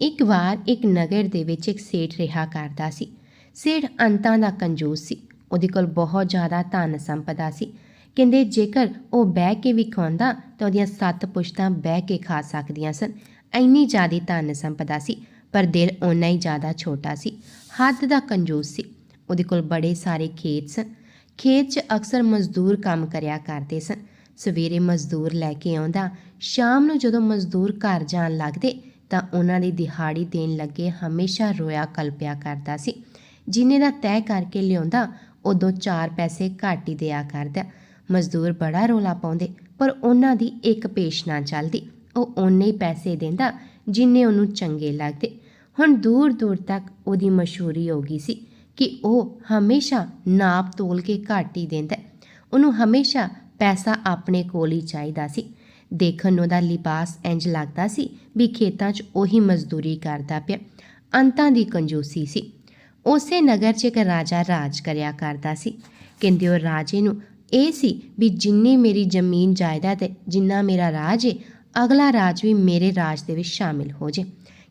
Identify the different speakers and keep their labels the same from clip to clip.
Speaker 1: ਇੱਕ ਵਾਰ ਇੱਕ ਨਗਰ ਦੇ ਵਿੱਚ ਇੱਕ ਸੇਠ ਰਿਹਾ ਕਰਦਾ ਸੀ। ਸੇਠ ਅੰਤਾਂ ਦਾ ਕੰਜੂਸ ਸੀ। ਉਹਦੇ ਕੋਲ ਬਹੁਤ ਜ਼ਿਆਦਾ ਧਨ ਸੰਪਦਾ ਸੀ। ਕਹਿੰਦੇ, ਜੇਕਰ ਉਹ ਬਹਿ ਕੇ ਵੀ ਖਾਂਦਾ ਤਾਂ ਉਹਦੀਆਂ ਸੱਤ ਪੁਸ਼ਤਾਂ ਬਹਿ ਕੇ ਖਾ ਸਕਦੀਆਂ ਸਨ। ਇੰਨੀ ਜ਼ਿਆਦੀ ਧਨ ਸੰਪਦਾ ਸੀ, ਪਰ ਦਿਲ ਓਨਾ ਹੀ ਜ਼ਿਆਦਾ ਛੋਟਾ ਸੀ। ਹੱਦ ਦਾ ਕੰਜੂਸ ਸੀ। ਉਹਦੇ ਕੋਲ ਬੜੇ ਸਾਰੇ ਖੇਤ ਸਨ। ਖੇਤ 'ਚ ਅਕਸਰ ਮਜ਼ਦੂਰ ਕੰਮ ਕਰਿਆ ਕਰਦੇ ਸਨ। ਸਵੇਰੇ ਮਜ਼ਦੂਰ ਲੈ ਕੇ ਆਉਂਦਾ। ਸ਼ਾਮ ਨੂੰ ਜਦੋਂ ਮਜ਼ਦੂਰ ਘਰ ਜਾਣ ਲੱਗਦੇ ਤਾਂ ਉਹਨਾਂ ਦੀ ਦਿਹਾੜੀ ਦੇਣ ਲੱਗੇ ਹਮੇਸ਼ਾ ਰੋਇਆ ਕਲਪਿਆ ਕਰਦਾ ਸੀ। ਜਿੰਨੇ ਦਾ ਤੈਅ ਕਰਕੇ ਲਿਆਉਂਦਾ, ਉਦੋਂ ਚਾਰ ਪੈਸੇ ਘੱਟ ਹੀ ਦਿਆ ਕਰਦਾ। ਮਜ਼ਦੂਰ ਬੜਾ ਰੋਲਾ ਪਾਉਂਦੇ, ਪਰ ਉਹਨਾਂ ਦੀ ਇੱਕ ਪੇਸ਼ ਨਾ ਚੱਲਦੀ। ਉਹ ਓਨੇ ਹੀ ਪੈਸੇ ਦਿੰਦਾ, ਜਿੰਨੇ ਉਹਨੂੰ ਚੰਗੇ ਲੱਗਦੇ। ਹੁਣ ਦੂਰ ਦੂਰ ਤੱਕ ਉਹਦੀ ਮਸ਼ਹੂਰੀ ਹੋ ਗਈ ਸੀ ਕਿ ਉਹ ਹਮੇਸ਼ਾ ਨਾਪ ਤੋਲ ਕੇ ਘੱਟ ਹੀ ਦਿੰਦਾ। ਉਹਨੂੰ ਹਮੇਸ਼ਾ ਪੈਸਾ ਆਪਣੇ ਕੋਲ ਹੀ ਚਾਹੀਦਾ ਸੀ। ਦੇਖਣ ਉਹਦਾ ਲਿਬਾਸ ਇੰਜ ਲੱਗਦਾ ਸੀ ਵੀ ਖੇਤਾਂ 'ਚ ਉਹੀ ਮਜ਼ਦੂਰੀ ਕਰਦਾ ਪਿਆ। ਅੰਤਾਂ ਦੀ ਕੰਜੂਸੀ ਸੀ। ਉਸੇ ਨਗਰ 'ਚ ਇੱਕ ਰਾਜਾ ਰਾਜ ਕਰਿਆ ਕਰਦਾ ਸੀ। ਕਹਿੰਦੇ ਉਹ ਰਾਜੇ ਨੂੰ, ਇਹ ਸੀ ਵੀ ਜਿੰਨੀ ਮੇਰੀ ਜ਼ਮੀਨ ਜਾਇਦਾਦ ਹੈ, ਜਿੰਨਾ ਮੇਰਾ ਰਾਜ ਹੈ, ਅਗਲਾ ਰਾਜ ਵੀ ਮੇਰੇ ਰਾਜ ਦੇ ਵਿੱਚ ਸ਼ਾਮਿਲ ਹੋ ਜੇ।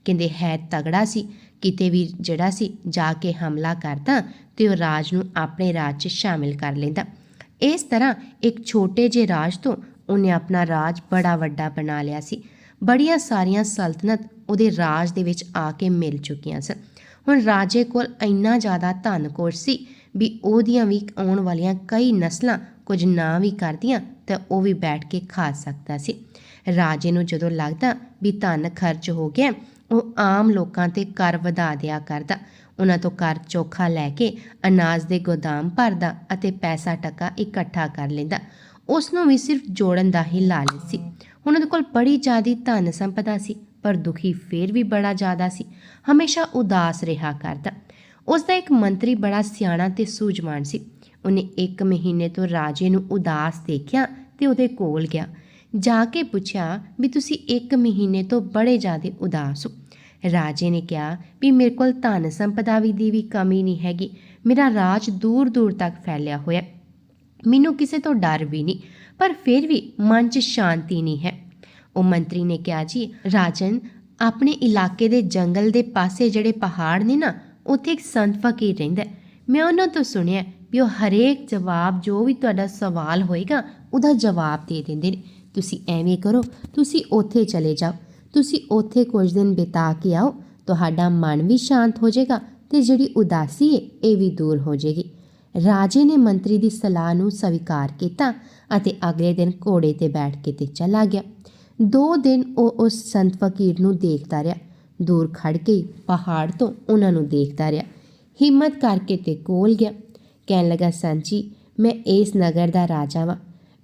Speaker 1: ਕਹਿੰਦੇ, ਹੈ ਤਗੜਾ ਸੀ। ਕਿਤੇ ਵੀ ਜਿਹੜਾ ਸੀ, ਜਾ ਕੇ ਹਮਲਾ ਕਰਦਾ ਤੇ ਉਹ ਰਾਜ ਨੂੰ ਆਪਣੇ ਰਾਜ 'ਚ ਸ਼ਾਮਿਲ ਕਰ ਲੈਂਦਾ। ਇਸ ਤਰ੍ਹਾਂ ਇੱਕ ਛੋਟੇ ਜਿਹੇ ਰਾਜ ਤੋਂ ਉਹਨੇ ਆਪਣਾ ਰਾਜ ਬੜਾ ਵੱਡਾ ਬਣਾ ਲਿਆ ਸੀ। ਬੜੀਆਂ ਸਾਰੀਆਂ ਸਲਤਨਤ ਉਹਦੇ ਰਾਜ ਦੇ ਵਿੱਚ ਆ ਕੇ ਮਿਲ ਚੁੱਕੀਆਂ ਸਨ। ਹੁਣ ਰਾਜੇ ਕੋਲ ਇੰਨਾ ਜ਼ਿਆਦਾ ਧਨ ਕੋਸ਼ ਸੀ ਵੀ ਉਹਦੀਆਂ ਵੀ ਆਉਣ ਵਾਲੀਆਂ ਕਈ ਨਸਲਾਂ ਕੁਝ ਨਾ ਵੀ ਕਰਦੀਆਂ ਤਾਂ ਉਹ ਵੀ ਬੈਠ ਕੇ ਖਾ ਸਕਦਾ ਸੀ। ਰਾਜੇ ਨੂੰ ਜਦੋਂ ਲੱਗਦਾ ਵੀ ਧਨ ਖਰਚ ਹੋ ਗਿਆ, ਉਹ ਆਮ ਲੋਕਾਂ ਤੇ ਕਰ ਵਧਾ ਦਿਆ ਕਰਦਾ। ਉਹਨਾਂ ਤੋਂ ਕਰ ਚੋਖਾ ਲੈ ਕੇ ਅਨਾਜ ਦੇ ਗੋਦਾਮ ਭਰਦਾ ਅਤੇ ਪੈਸਾ ਟਕਾ ਇਕੱਠਾ ਕਰ ਲੈਂਦਾ। ਉਸ ਨੂੰ ਵੀ ਸਿਰਫ ਜੋੜਨ ਦਾ ਹੀ ਲਾਲਚ ਸੀ। ਉਹਨਾਂ ਦੇ ਕੋਲ ਬੜੀ ਜ਼ਿਆਦੀ ਧਨ ਸੰਪਦਾ ਸੀ, ਪਰ ਦੁਖੀ ਫੇਰ ਵੀ ਬੜਾ ਜ਼ਿਆਦਾ ਸੀ। ਹਮੇਸ਼ਾ ਉਦਾਸ ਰਿਹਾ ਕਰਦਾ। ਉਸ ਦਾ ਇੱਕ ਮੰਤਰੀ ਬੜਾ ਸਿਆਣਾ ਤੇ ਸੂਝਵਾਨ ਸੀ। ਉਹਨੇ ਇੱਕ ਮਹੀਨੇ ਤੋਂ ਰਾਜੇ ਨੂੰ ਉਦਾਸ ਦੇਖਿਆ ਤੇ ਉਹਦੇ ਕੋਲ ਗਿਆ। ਜਾ ਕੇ ਪੁੱਛਿਆ ਵੀ ਤੁਸੀਂ ਇੱਕ ਮਹੀਨੇ ਤੋਂ ਬੜੇ ਜ਼ਿਆਦਾ ਉਦਾਸ ਹੋ। ਰਾਜੇ ਨੇ ਕਿਹਾ ਵੀ ਮੇਰੇ ਕੋਲ ਧਨ ਸੰਪਦਾ ਵੀ ਦੀ ਵੀ ਕਮੀ ਨਹੀਂ ਹੈਗੀ। ਮੇਰਾ ਰਾਜ ਦੂਰ ਦੂਰ ਤੱਕ ਫੈਲਿਆ ਹੋਇਆ ਮੈਨੂੰ ਕਿਸੇ ਤੋਂ ਡਰ ਵੀ ਨਹੀਂ, ਪਰ ਫਿਰ ਵੀ ਮਨ 'ਚ ਸ਼ਾਂਤੀ ਨਹੀਂ ਹੈ। ਉਹ ਮੰਤਰੀ ਨੇ ਕਿਹਾ, ਜੀ, ਰਾਜਨ, ਆਪਣੇ ਇਲਾਕੇ ਦੇ ਜੰਗਲ ਦੇ ਪਾਸੇ ਜਿਹੜੇ ਪਹਾੜ ਨੇ ਨਾ, ਉੱਥੇ ਇੱਕ ਸੰਤ ਫਕੀਰ ਰਹਿੰਦਾ ਮੈਂ ਉਹਨਾਂ ਤੋਂ ਸੁਣਿਆ ਵੀ ਉਹ ਹਰੇਕ ਜਵਾਬ, ਜੋ ਵੀ ਤੁਹਾਡਾ ਸਵਾਲ ਹੋਏਗਾ, ਉਹਦਾ ਜਵਾਬ ਦੇ ਦਿੰਦੇ ਨੇ। ਤੁਸੀਂ ਐਵੇਂ ਕਰੋ, ਤੁਸੀਂ ਉੱਥੇ ਚਲੇ ਜਾਓ। ਤੁਸੀਂ ਉੱਥੇ ਕੁਝ ਦਿਨ ਬਿਤਾ ਕੇ ਆਓ, ਤੁਹਾਡਾ ਮਨ ਵੀ ਸ਼ਾਂਤ ਹੋ ਜਾਏਗਾ ਤੇ ਜਿਹੜੀ ਉਦਾਸੀ ਹੈ, ਇਹ ਵੀ ਦੂਰ ਹੋ ਜਾਏਗੀ। ਰਾਜੇ ਨੇ ਮੰਤਰੀ ਦੀ ਸਲਾਹ ਨੂੰ ਸਵੀਕਾਰ ਕੀਤਾ ਅਤੇ ਅਗਲੇ ਦਿਨ ਘੋੜੇ ਤੇ ਬੈਠ ਕੇ ਤੇ ਚਲਾ ਗਿਆ। ਦੋ ਦਿਨ ਉਹ ਉਸ ਸੰਤ ਫਕੀਰ ਨੂੰ ਦੇਖਦਾ ਰਿਹਾ। ਦੂਰ ਖੜ ਕੇ ਪਹਾੜ ਤੋਂ ਉਹਨਾਂ ਨੂੰ ਦੇਖਦਾ ਰਿਹਾ। ਹਿੰਮਤ ਕਰਕੇ ਤੇ ਕੋਲ ਗਿਆ। ਕਹਿਣ ਲੱਗਾ, ਸੰਤ ਜੀ, ਮੈਂ ਇਸ ਨਗਰ ਦਾ ਰਾਜਾ ਵਾਂ।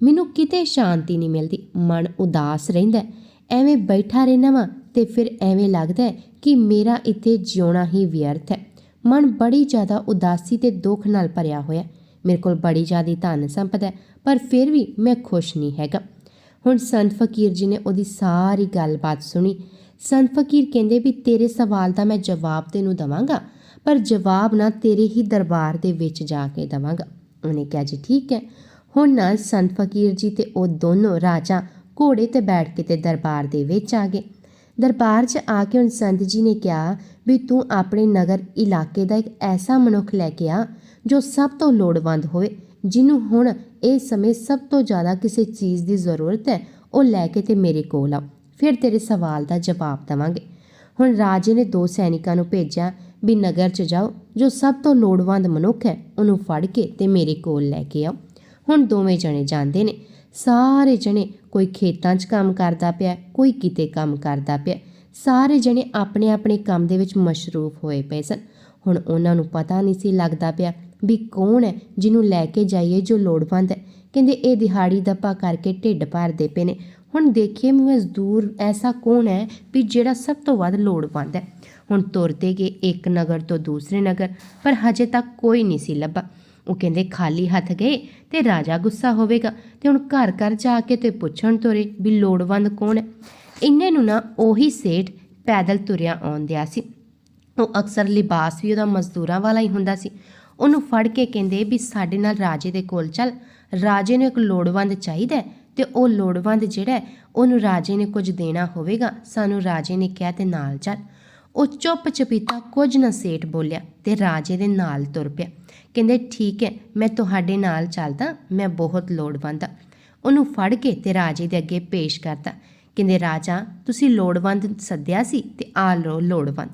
Speaker 1: ਮੈਨੂੰ ਕਿਤੇ ਸ਼ਾਂਤੀ ਨਹੀਂ ਮਿਲਦੀ। ਮਨ ਉਦਾਸ ਰਹਿੰਦਾ ਐਵੇਂ ਬੈਠਾ ਰਹਿਣਾ ਵਾਂ ਤੇ ਫਿਰ ਐਵੇਂ ਲੱਗਦਾ ਕਿ ਮੇਰਾ ਇੱਥੇ ਜਿਉਣਾ ਹੀ ਵਿਅਰਥ ਹੈ। ਮਨ ਬੜੀ ਜ਼ਿਆਦਾ ਉਦਾਸੀ ਤੇ ਦੁੱਖ ਨਾਲ ਭਰਿਆ ਹੋਇਆ ਮੇਰੇ ਕੋਲ ਬੜੀ ਜ਼ਿਆਦੀ ਧਨ ਸੰਪਦਾ ਹੈ, ਪਰ ਫਿਰ ਵੀ ਮੈਂ ਖੁਸ਼ ਨਹੀਂ ਹੈਗਾ। ਹੁਣ ਸੰਤ ਫਕੀਰ ਜੀ ਨੇ ਉਹਦੀ ਸਾਰੀ ਗੱਲਬਾਤ ਸੁਣੀ। ਸੰਤ ਫਕੀਰ ਕਹਿੰਦੇ ਵੀ, ਤੇਰੇ ਸਵਾਲ ਦਾ ਮੈਂ ਜਵਾਬ ਤੈਨੂੰ ਦਵਾਂਗਾ, ਪਰ ਜਵਾਬ ਨਾ ਤੇਰੇ ਹੀ ਦਰਬਾਰ ਦੇ ਵਿੱਚ ਜਾ ਕੇ ਦਵਾਂਗਾ। ਉਹਨੇ ਕਿਹਾ, ਜੀ ਠੀਕ ਹੈ। ਹੁਣ ਨਾ ਸੰਤ ਫਕੀਰ ਜੀ ਤੇ ਉਹ ਦੋਨੋਂ ਰਾਜਾ ਘੋੜੇ ਤੇ ਬੈਠ ਕੇ ਤੇ ਦਰਬਾਰ ਦੇ ਵਿੱਚ ਆ ਗਏ। ਦਰਬਾਰ 'ਚ ਆ ਕੇ ਹੁਣ ਸੰਤ ਜੀ ਨੇ ਕਿਹਾ ਵੀ ਤੂੰ ਆਪਣੇ ਨਗਰ ਇਲਾਕੇ ਦਾ ਇੱਕ ਐਸਾ ਮਨੁੱਖ ਲੈ ਕੇ ਆ ਜੋ ਸਭ ਤੋਂ ਲੋੜਵੰਦ ਹੋਵੇ, ਜਿਹਨੂੰ ਹੁਣ ਇਹ ਸਮੇਂ ਸਭ ਤੋਂ ਜ਼ਿਆਦਾ ਕਿਸੇ ਚੀਜ਼ ਦੀ ਜ਼ਰੂਰਤ ਹੈ, ਉਹ ਲੈ ਕੇ ਤੇ ਮੇਰੇ ਕੋਲ ਆ ਫਿਰ ਤੇਰੇ ਸਵਾਲ ਦਾ ਜਵਾਬ ਦਵਾਂਗੇ। ਹੁਣ ਰਾਜੇ ਨੇ ਦੋ ਸੈਨਿਕਾਂ ਨੂੰ ਭੇਜਿਆ ਵੀ ਨਗਰ 'ਚ ਜਾਓ, ਜੋ ਸਭ ਤੋਂ ਲੋੜਵੰਦ ਮਨੁੱਖ ਹੈ, ਉਹਨੂੰ ਫੜ ਕੇ ਤੇ ਮੇਰੇ ਕੋਲ ਲੈ ਕੇ ਆਓ। ਹੁਣ ਦੋਵੇਂ ਜਣੇ ਜਾਂਦੇ ਨੇ। ਸਾਰੇ ਜਣੇ ਕੋਈ ਖੇਤਾਂ 'ਚ ਕੰਮ ਕਰਦਾ ਪਿਆ, ਕੋਈ ਕਿਤੇ ਕੰਮ ਕਰਦਾ ਪਿਆ। ਸਾਰੇ ਜਣੇ ਆਪਣੇ ਆਪਣੇ ਕੰਮ ਦੇ ਵਿੱਚ ਮਸ਼ਰੂਫ ਹੋਏ ਪਏ ਸਨ। ਹੁਣ ਉਹਨਾਂ ਨੂੰ ਪਤਾ ਨਹੀਂ ਸੀ ਲੱਗਦਾ ਪਿਆ ਵੀ ਕੌਣ ਹੈ ਜਿਹਨੂੰ ਲੈ ਕੇ ਜਾਈਏ ਜੋ ਲੋੜਵੰਦ ਹੈ। ਕਹਿੰਦੇ ਇਹ ਦਿਹਾੜੀ ਦੱਪਾ ਕਰਕੇ ਢਿੱਡ ਭਰਦੇ ਪਏ ਨੇ। ਹੁਣ ਦੇਖੀਏ ਮਜ਼ਦੂਰ ਐਸਾ ਕੌਣ ਹੈ ਵੀ ਜਿਹੜਾ ਸਭ ਤੋਂ ਵੱਧ ਲੋੜਵੰਦ ਹੈ। ਹੁਣ ਤੁਰਦੇ ਗਏ ਇੱਕ ਨਗਰ ਤੋਂ ਦੂਸਰੇ ਨਗਰ, ਪਰ ਹਜੇ ਤੱਕ ਕੋਈ ਨਹੀਂ ਸੀ ਲੱਭਾ। ਉਹ ਕਹਿੰਦੇ ਖਾਲੀ ਹੱਥ ਗਏ ਤੇ ਰਾਜਾ ਗੁੱਸਾ ਹੋਵੇਗਾ ਤੇ ਹੁਣ ਘਰ ਘਰ ਜਾ ਕੇ ਤੇ ਪੁੱਛਣ ਤੋਰੇ ਵੀ ਲੋੜਵੰਦ ਕੌਣ ਹੈ। ਇੰਨੇ ਨੂੰ ਨਾ ਉਹੀ ਸੇਠ ਪੈਦਲ ਤੁਰਿਆ ਆਉਂਦਿਆ ਸੀ। ਉਹ ਅਕਸਰ ਲਿਬਾਸ ਵੀ ਉਹਦਾ ਮਜ਼ਦੂਰਾਂ ਵਾਲਾ ਹੀ ਹੁੰਦਾ ਸੀ। ਉਹਨੂੰ ਫੜ ਕੇ ਕਹਿੰਦੇ ਵੀ ਸਾਡੇ ਨਾਲ ਰਾਜੇ ਦੇ ਕੋਲ ਚੱਲ। ਰਾਜੇ ਨੂੰ ਇੱਕ ਲੋੜਵੰਦ ਚਾਹੀਦਾ ਹੈ ਤੇ ਉਹ ਲੋੜਵੰਦ ਜਿਹੜਾ ਉਹਨੂੰ ਰਾਜੇ ਨੇ ਕੁਝ ਦੇਣਾ ਹੋਵੇਗਾ। ਸਾਨੂੰ ਰਾਜੇ ਨੇ ਕਿਹਾ ਤੇ ਨਾਲ ਚੱਲ। ਉਹ ਚੁੱਪ ਚਪੀਤਾ ਕੁਝ ਨਾ ਸੇਠ ਬੋਲਿਆ ਤੇ ਰਾਜੇ ਦੇ ਨਾਲ ਤੁਰ ਪਿਆ। ਕਹਿੰਦੇ, ਠੀਕ ਹੈ, ਮੈਂ ਤੁਹਾਡੇ ਨਾਲ ਚੱਲਦਾ, ਮੈਂ ਬਹੁਤ ਲੋੜਵੰਦ ਹਾਂ ਉਹਨੂੰ ਫੜ ਕੇ ਤੇ ਰਾਜੇ ਦੇ ਅੱਗੇ ਪੇਸ਼ ਕਰਤਾ। ਕਹਿੰਦੇ, ਰਾਜਾ, ਤੁਸੀਂ ਲੋੜਵੰਦ ਸੱਦਿਆ ਸੀ ਤੇ ਆ ਲੋ ਲੋੜਵੰਦ।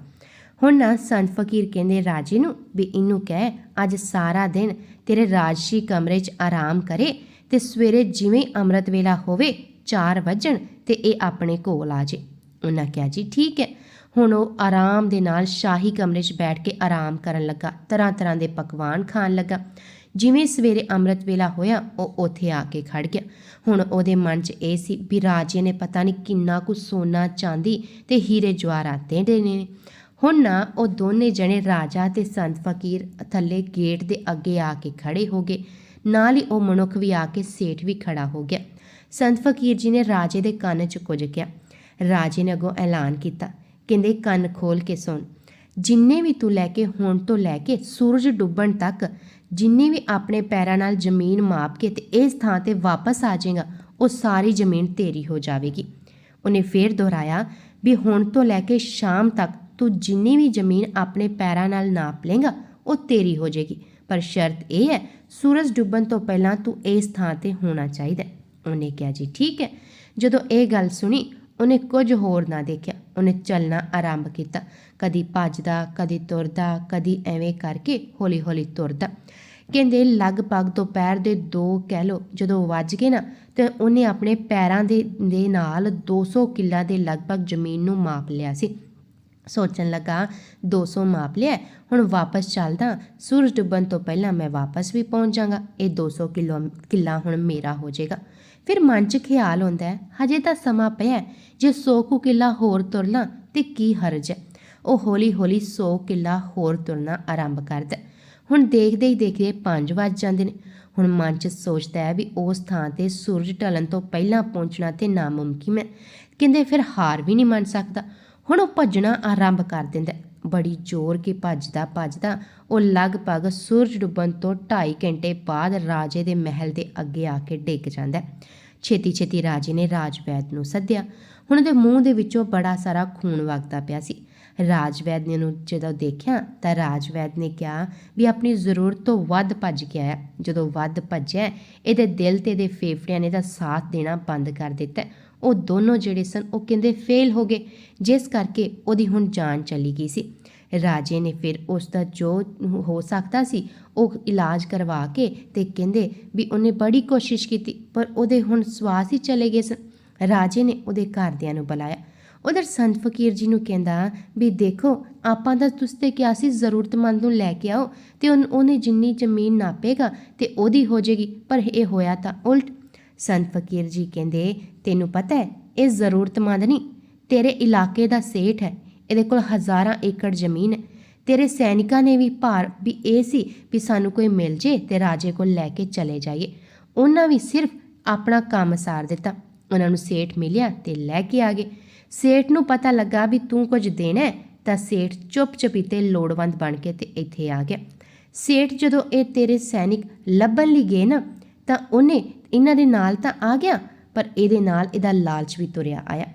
Speaker 1: ਹੁਣ ਨਾ ਸੰਤ ਫਕੀਰ ਕਹਿੰਦੇ ਰਾਜੇ ਨੂੰ ਵੀ ਇਹਨੂੰ ਕਹਿ, ਅੱਜ ਸਾਰਾ ਦਿਨ ਤੇਰੇ ਰਾਜਸੀ ਕਮਰੇ 'ਚ ਆਰਾਮ ਕਰੇ ਤੇ ਸਵੇਰੇ ਜਿਵੇਂ ਅੰਮ੍ਰਿਤ ਵੇਲਾ ਹੋਵੇ 4 ਵਜਣ ਤੇ ਇਹ ਆਪਣੇ ਕੋਲ ਆ ਜੇ। ਉਹਨਾਂ ਕਿਹਾ, ਜੀ, ਠੀਕ ਹੈ। ਹੁਣ ਉਹ ਆਰਾਮ ਦੇ ਨਾਲ ਸ਼ਾਹੀ ਕਮਰੇ 'ਚ ਬੈਠ ਕੇ ਆਰਾਮ ਕਰਨ ਲੱਗਾ, ਤਰ੍ਹਾਂ ਤਰ੍ਹਾਂ ਦੇ ਪਕਵਾਨ ਖਾਣ ਲੱਗਾ। ਜਿਵੇਂ ਸਵੇਰੇ ਅੰਮ੍ਰਿਤ ਵੇਲਾ ਹੋਇਆ, ਉਹ ਉੱਥੇ ਆ ਕੇ ਖੜ ਗਿਆ। ਹੁਣ ਉਹਦੇ ਮਨ 'ਚ ਇਹ ਸੀ ਵੀ ਰਾਜੇ ਨੇ ਪਤਾ ਨਹੀਂ ਕਿੰਨਾ ਕੁ ਸੋਨਾ, ਚਾਂਦੀ ਤੇ ਹੀਰੇ ਜਵਾਹਰਾਤ ਦੇ ਦੇਣੇ ਨੇ। ਹੁਣ ਨਾ ਉਹ ਦੋਨੇ ਜਣੇ ਰਾਜਾ ਤੇ ਸੰਤ ਫਕੀਰ ਥੱਲੇ ਗੇਟ ਦੇ ਅੱਗੇ ਆ ਕੇ ਖੜੇ ਹੋ ਗਏ। ਨਾਲ ਹੀ ਉਹ ਮਨੁੱਖ ਵੀ ਆ ਕੇ ਸੇਠ ਵੀ ਖੜਾ ਹੋ ਗਿਆ। ਸੰਤ ਫਕੀਰ ਜੀ ਨੇ ਰਾਜੇ ਦੇ ਕੰਨ 'ਚ ਕੁਝ ਕਿਹਾ। ਰਾਜੇ ਨੇ ਅੱਗੋਂ ਐਲਾਨ ਕੀਤਾ ਕਹਿੰਦੇ ਕੰਨ ਖੋਲ ਕੇ ਸੁਣ। ਜਿੰਨੇ ਵੀ ਤੂੰ ਲੈ ਕੇ ਹੁਣ ਤੋਂ ਲੈ ਕੇ ਸੂਰਜ ਡੁੱਬਣ ਤੱਕ ਜਿੰਨੀ ਵੀ ਆਪਣੇ ਪੈਰਾਂ ਨਾਲ ਜ਼ਮੀਨ ਮਾਪ ਕੇ ਤੇ ਇਸ ਥਾਂ ਤੇ ਵਾਪਸ ਆ ਜਾਏਗਾ, ਉਹ ਸਾਰੀ ਜ਼ਮੀਨ ਤੇਰੀ ਹੋ ਜਾਵੇਗੀ। ਉਹਨੇ ਫੇਰ ਦੁਹਰਾਇਆ ਵੀ ਹੁਣ ਤੋਂ ਲੈ ਕੇ ਸ਼ਾਮ ਤੱਕ ਤੂੰ ਜਿੰਨੀ ਵੀ ਜ਼ਮੀਨ ਆਪਣੇ ਪੈਰਾਂ ਨਾਲ ਨਾਪ ਲੇਗਾ ਉਹ ਤੇਰੀ ਹੋ ਜਾਏਗੀ। ਪਰ ਸ਼ਰਤ ਇਹ ਹੈ, ਸੂਰਜ ਡੁੱਬਣ ਤੋਂ ਪਹਿਲਾਂ ਤੂੰ ਇਸ ਥਾਂ ਤੇ ਹੋਣਾ ਚਾਹੀਦਾ ਉਹਨੇ ਕਿਹਾ, ਜੀ, ਠੀਕ ਹੈ। ਜਦੋਂ ਇਹ ਗੱਲ ਸੁਣੀ ਉਹਨੇ ਕੁਝ ਹੋਰ ਨਾ ਦੇਖਿਆ। ਉਹਨੇ ਚੱਲਣਾ ਆਰੰਭ ਕੀਤਾ। ਕਦੀ ਭੱਜਦਾ, ਕਦੀ ਤੁਰਦਾ, ਕਦੀ ਐਵੇਂ ਕਰਕੇ ਹੌਲੀ-ਹੌਲੀ ਤੁਰਦਾ। ਕਹਿੰਦੇ ਲਗਭਗ ਦੁਪਹਿਰ ਦੇ 2 ਕਹਿ ਲੋ ਜਦੋਂ ਵੱਜ ਗਏ ਨਾ, ਤੇ ਉਹਨੇ ਆਪਣੇ ਪੈਰਾਂ ਦੇ ਦੇ ਨਾਲ 200 ਕਿੱਲਾ ਦੇ ਲਗਭਗ ਜ਼ਮੀਨ ਨੂੰ ਮਾਪ ਲਿਆ ਸੀ। ਸੋਚਣ ਲੱਗਾ 200 ਮਾਪ ਲਿਆ, ਹੁਣ ਵਾਪਸ ਚੱਲਦਾ, ਸੂਰਜ ਡੁੱਬਣ ਤੋਂ ਪਹਿਲਾਂ ਮੈਂ ਵਾਪਸ ਵੀ ਪਹੁੰਚ ਜਾਗਾ, ਇਹ 200 ਕਿਲੋ, ਕਿੱਲਾ ਹੁਣ ਮੇਰਾ ਹੋ ਜਾਏਗਾ। ਫਿਰ ਮਨ 'ਚ ਖਿਆਲ ਹੁੰਦਾ ਹਜੇ ਤਾਂ ਸਮਾਂ ਪਿਆ ਜੇ 100 ਕੁ ਕਿੱਲਾ ਹੋਰ ਤੁਰ ਲਾਂ ਤੇ ਕੀ ਹਰਜ ਹੈ? ਉਹ ਹੌਲੀ ਹੌਲੀ 100 ਕਿੱਲਾ ਹੋਰ ਤੁਰਨਾ ਆਰੰਭ ਕਰਦਾ ਹੁਣ ਦੇਖਦੇ ਹੀ ਦੇਖਦੇ 5 ਵੱਜ ਜਾਂਦੇ ਨੇ। ਹੁਣ ਮਨ 'ਚ ਸੋਚਦਾ ਹੈ ਵੀ ਉਸ ਥਾਂ ਤੇ ਸੂਰਜ ਢਲਣ ਤੋਂ ਪਹਿਲਾਂ ਪਹੁੰਚਣਾ ਤੇ ਨਾਮੁਮਕਿਨ ਹੈ। ਕਹਿੰਦੇ ਫਿਰ ਹਾਰ ਵੀ ਨਹੀਂ ਮੰਨ ਸਕਦਾ। ਹੁਣ ਉਹ ਭੱਜਣਾ ਆਰੰਭ ਕਰ ਦਿੰਦਾ ਬੜੀ ਜ਼ੋਰ ਕੇ ਭੱਜਦਾ ਭੱਜਦਾ ਉਹ ਲਗਭਗ ਸੂਰਜ ਡੁੱਬਣ ਤੋਂ 2.5 ਘੰਟੇ ਬਾਅਦ ਰਾਜੇ ਦੇ ਮਹਿਲ ਦੇ ਅੱਗੇ ਆ ਕੇ ਡਿੱਗ ਜਾਂਦਾ ਛੇਤੀ ਛੇਤੀ ਰਾਜੇ ਨੇ ਰਾਜਵੈਦ ਨੂੰ ਸੱਦਿਆ। ਹੁਣ ਦੇ ਮੂੰਹ ਦੇ ਵਿੱਚੋਂ ਬੜਾ ਸਾਰਾ ਖੂਨ ਵਗਦਾ ਪਿਆ ਸੀ। ਰਾਜਵੈਦ ਨੇ ਉਹਨੂੰ ਜਦੋਂ ਦੇਖਿਆ ਤਾਂ ਰਾਜਵੈਦ ਨੇ ਕਿਹਾ ਵੀ ਆਪਣੀ ਜ਼ਰੂਰਤ ਤੋਂ ਵੱਧ ਭੱਜ ਕੇ ਆਇਆ। ਜਦੋਂ ਵੱਧ ਭੱਜਿਆ, ਇਹਦੇ ਦਿਲ ਤੇ ਇਹਦੇ ਫੇਫੜਿਆਂ ਨੇ ਤਾਂ ਸਾਥ ਦੇਣਾ ਬੰਦ ਕਰ ਦਿੱਤਾ। ਉਹ ਦੋਨੋਂ ਜਿਹੜੇ ਸਨ, ਉਹ ਕਹਿੰਦੇ ਫੇਲ ਹੋ ਗਏ। ਜਿਸ ਕਰਕੇ ਉਹਦੀ ਹੁਣ ਜਾਨ ਚਲੀ ਗਈ ਸੀ। ਰਾਜੇ ਨੇ ਫਿਰ ਉਸ ਦਾ ਜੋ ਹੋ ਸਕਦਾ ਸੀ, ਉਹ ਇਲਾਜ ਕਰਵਾ ਕੇ ਤੇ ਕਹਿੰਦੇ ਵੀ ਉਹਨੇ ਬੜੀ ਕੋਸ਼ਿਸ਼ ਕੀਤੀ, ਪਰ ਉਹਦੇ ਹੁਣ ਸਵਾਸ ਹੀ ਚਲੇ ਗਏ ਸਨ। ਰਾਜੇ ਨੇ ਉਹਦੇ ਘਰਦਿਆਂ ਨੂੰ ਬੁਲਾਇਆ। ਉਧਰ ਸੰਤ ਫਕੀਰ ਜੀ ਨੂੰ ਕਹਿੰਦਾ ਵੀ ਦੇਖੋ, ਆਪਾਂ ਤਾਂ ਤੁਸੀਂ ਤੇ ਕਿਹਾ ਸੀ ਜ਼ਰੂਰਤਮੰਦ ਨੂੰ ਲੈ ਕੇ ਆਓ ਤੇ ਉਹਨ- ਉਹਨੇ ਜਿੰਨੀ ਜ਼ਮੀਨ ਨਾਪੇਗਾ ਤੇ ਉਹਦੀ ਹੋ ਜਾਏਗੀ ਪਰ ਇਹ ਹੋਇਆ ਤਾਂ ਉਲਟ। ਸੰਤ ਫਕੀਰ ਜੀ ਕਹਿੰਦੇ ਤੈਨੂੰ ਪਤਾ ਹੈ, ਇਹ ਜ਼ਰੂਰਤਮੰਦ ਨਹੀਂ। ਤੇਰੇ ਇਲਾਕੇ ਦਾ ਸੇਠ ਹੈ, ਇਹਦੇ ਕੋਲ ਹਜ਼ਾਰਾਂ ਏਕੜ ਜ਼ਮੀਨ ਹੈ। ਤੇਰੇ ਸੈਨਿਕਾਂ ਨੇ ਵੀ ਭਾਰ ਵੀ ਇਹ ਸੀ ਵੀ ਸਾਨੂੰ ਕੋਈ ਮਿਲ ਜੇ ਤੇ ਰਾਜੇ ਕੋਲ ਲੈ ਕੇ ਚਲੇ ਜਾਈਏ। ਉਹਨਾਂ ਵੀ ਸਿਰਫ ਆਪਣਾ ਕੰਮ ਸਾਰ ਦਿੱਤਾ। ਉਹਨਾਂ ਨੂੰ ਸੇਠ ਮਿਲਿਆ ਤੇ ਲੈ ਕੇ ਆ ਗਏ। ਸੇਠ ਨੂੰ ਪਤਾ ਲੱਗਾ ਵੀ ਤੂੰ ਕੁਝ ਦੇਣਾ ਹੈ, ਤਾਂ ਸੇਠ ਚੁੱਪ ਚਪੀਤੇ ਲੋੜਵੰਦ ਬਣ ਕੇ ਤੇ ਇੱਥੇ ਆ ਗਿਆ। ਸੇਠ ਜਦੋਂ ਇਹ ਤੇਰੇ ਸੈਨਿਕ ਲੱਭਣ ਲਈ ਗਏ ਨਾ, ਤਾਂ ਉਹਨੇ ਇਹਨਾਂ ਦੇ ਨਾਲ ਤਾਂ ਆ ਗਿਆ ਪਰ ਇਹਦੇ ਨਾਲ ਇਹਦਾ ਲਾਲਚ ਵੀ ਤੁਰਿਆ ਆਇਆ।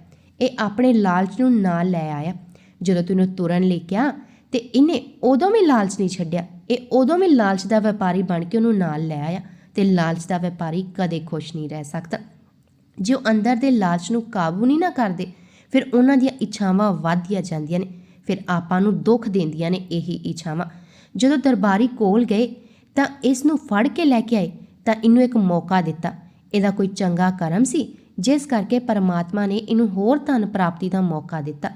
Speaker 1: ਇਹ ਆਪਣੇ ਲਾਲਚ ਨੂੰ ਨਾਲ ਲੈ ਆਇਆ। ਜਦੋਂ ਤੈਨੂੰ ਤੁਰਨ ਲਈ ਕਿਹਾ ਤੇ ਇਹਨੇ ਉਦੋਂ ਵੀ ਲਾਲਚ ਨਹੀਂ ਛੱਡਿਆ। ਇਹ ਉਦੋਂ ਵੀ ਲਾਲਚ ਦਾ ਵਪਾਰੀ ਬਣ ਕੇ ਉਹਨੂੰ ਨਾਲ ਲੈ ਆਇਆ ਤੇ ਲਾਲਚ ਦਾ ਵਪਾਰੀ ਕਦੇ ਖੁਸ਼ ਨਹੀਂ ਰਹਿ ਸਕਦਾ। ਜੇ ਉਹ ਅੰਦਰ ਦੇ ਲਾਲਚ ਨੂੰ ਕਾਬੂ ਨਹੀਂ ਨਾ ਕਰਦੇ, ਫਿਰ ਉਹਨਾਂ ਦੀਆਂ ਇੱਛਾਵਾਂ ਵੱਧਦੀਆਂ ਜਾਂਦੀਆਂ ਨੇ। ਫਿਰ ਆਪਾਂ ਨੂੰ ਦੁੱਖ ਦਿੰਦੀਆਂ ਨੇ ਇਹੀ ਇੱਛਾਵਾਂ। ਜਦੋਂ ਦਰਬਾਰੀ ਕੋਲ ਗਏ ਤਾਂ ਇਸ ਨੂੰ ਫੜ ਕੇ ਲੈ ਕੇ ਆਏ ਤਾਂ ਇਹਨੂੰ ਇੱਕ ਮੌਕਾ ਦਿੱਤਾ। ਇਹਦਾ ਕੋਈ ਚੰਗਾ ਕਰਮ ਸੀ, ਜਿਸ ਕਰਕੇ ਪਰਮਾਤਮਾ ਨੇ ਇਹਨੂੰ ਹੋਰ ਧਨ ਪ੍ਰਾਪਤੀ ਦਾ ਮੌਕਾ ਦਿੱਤਾ।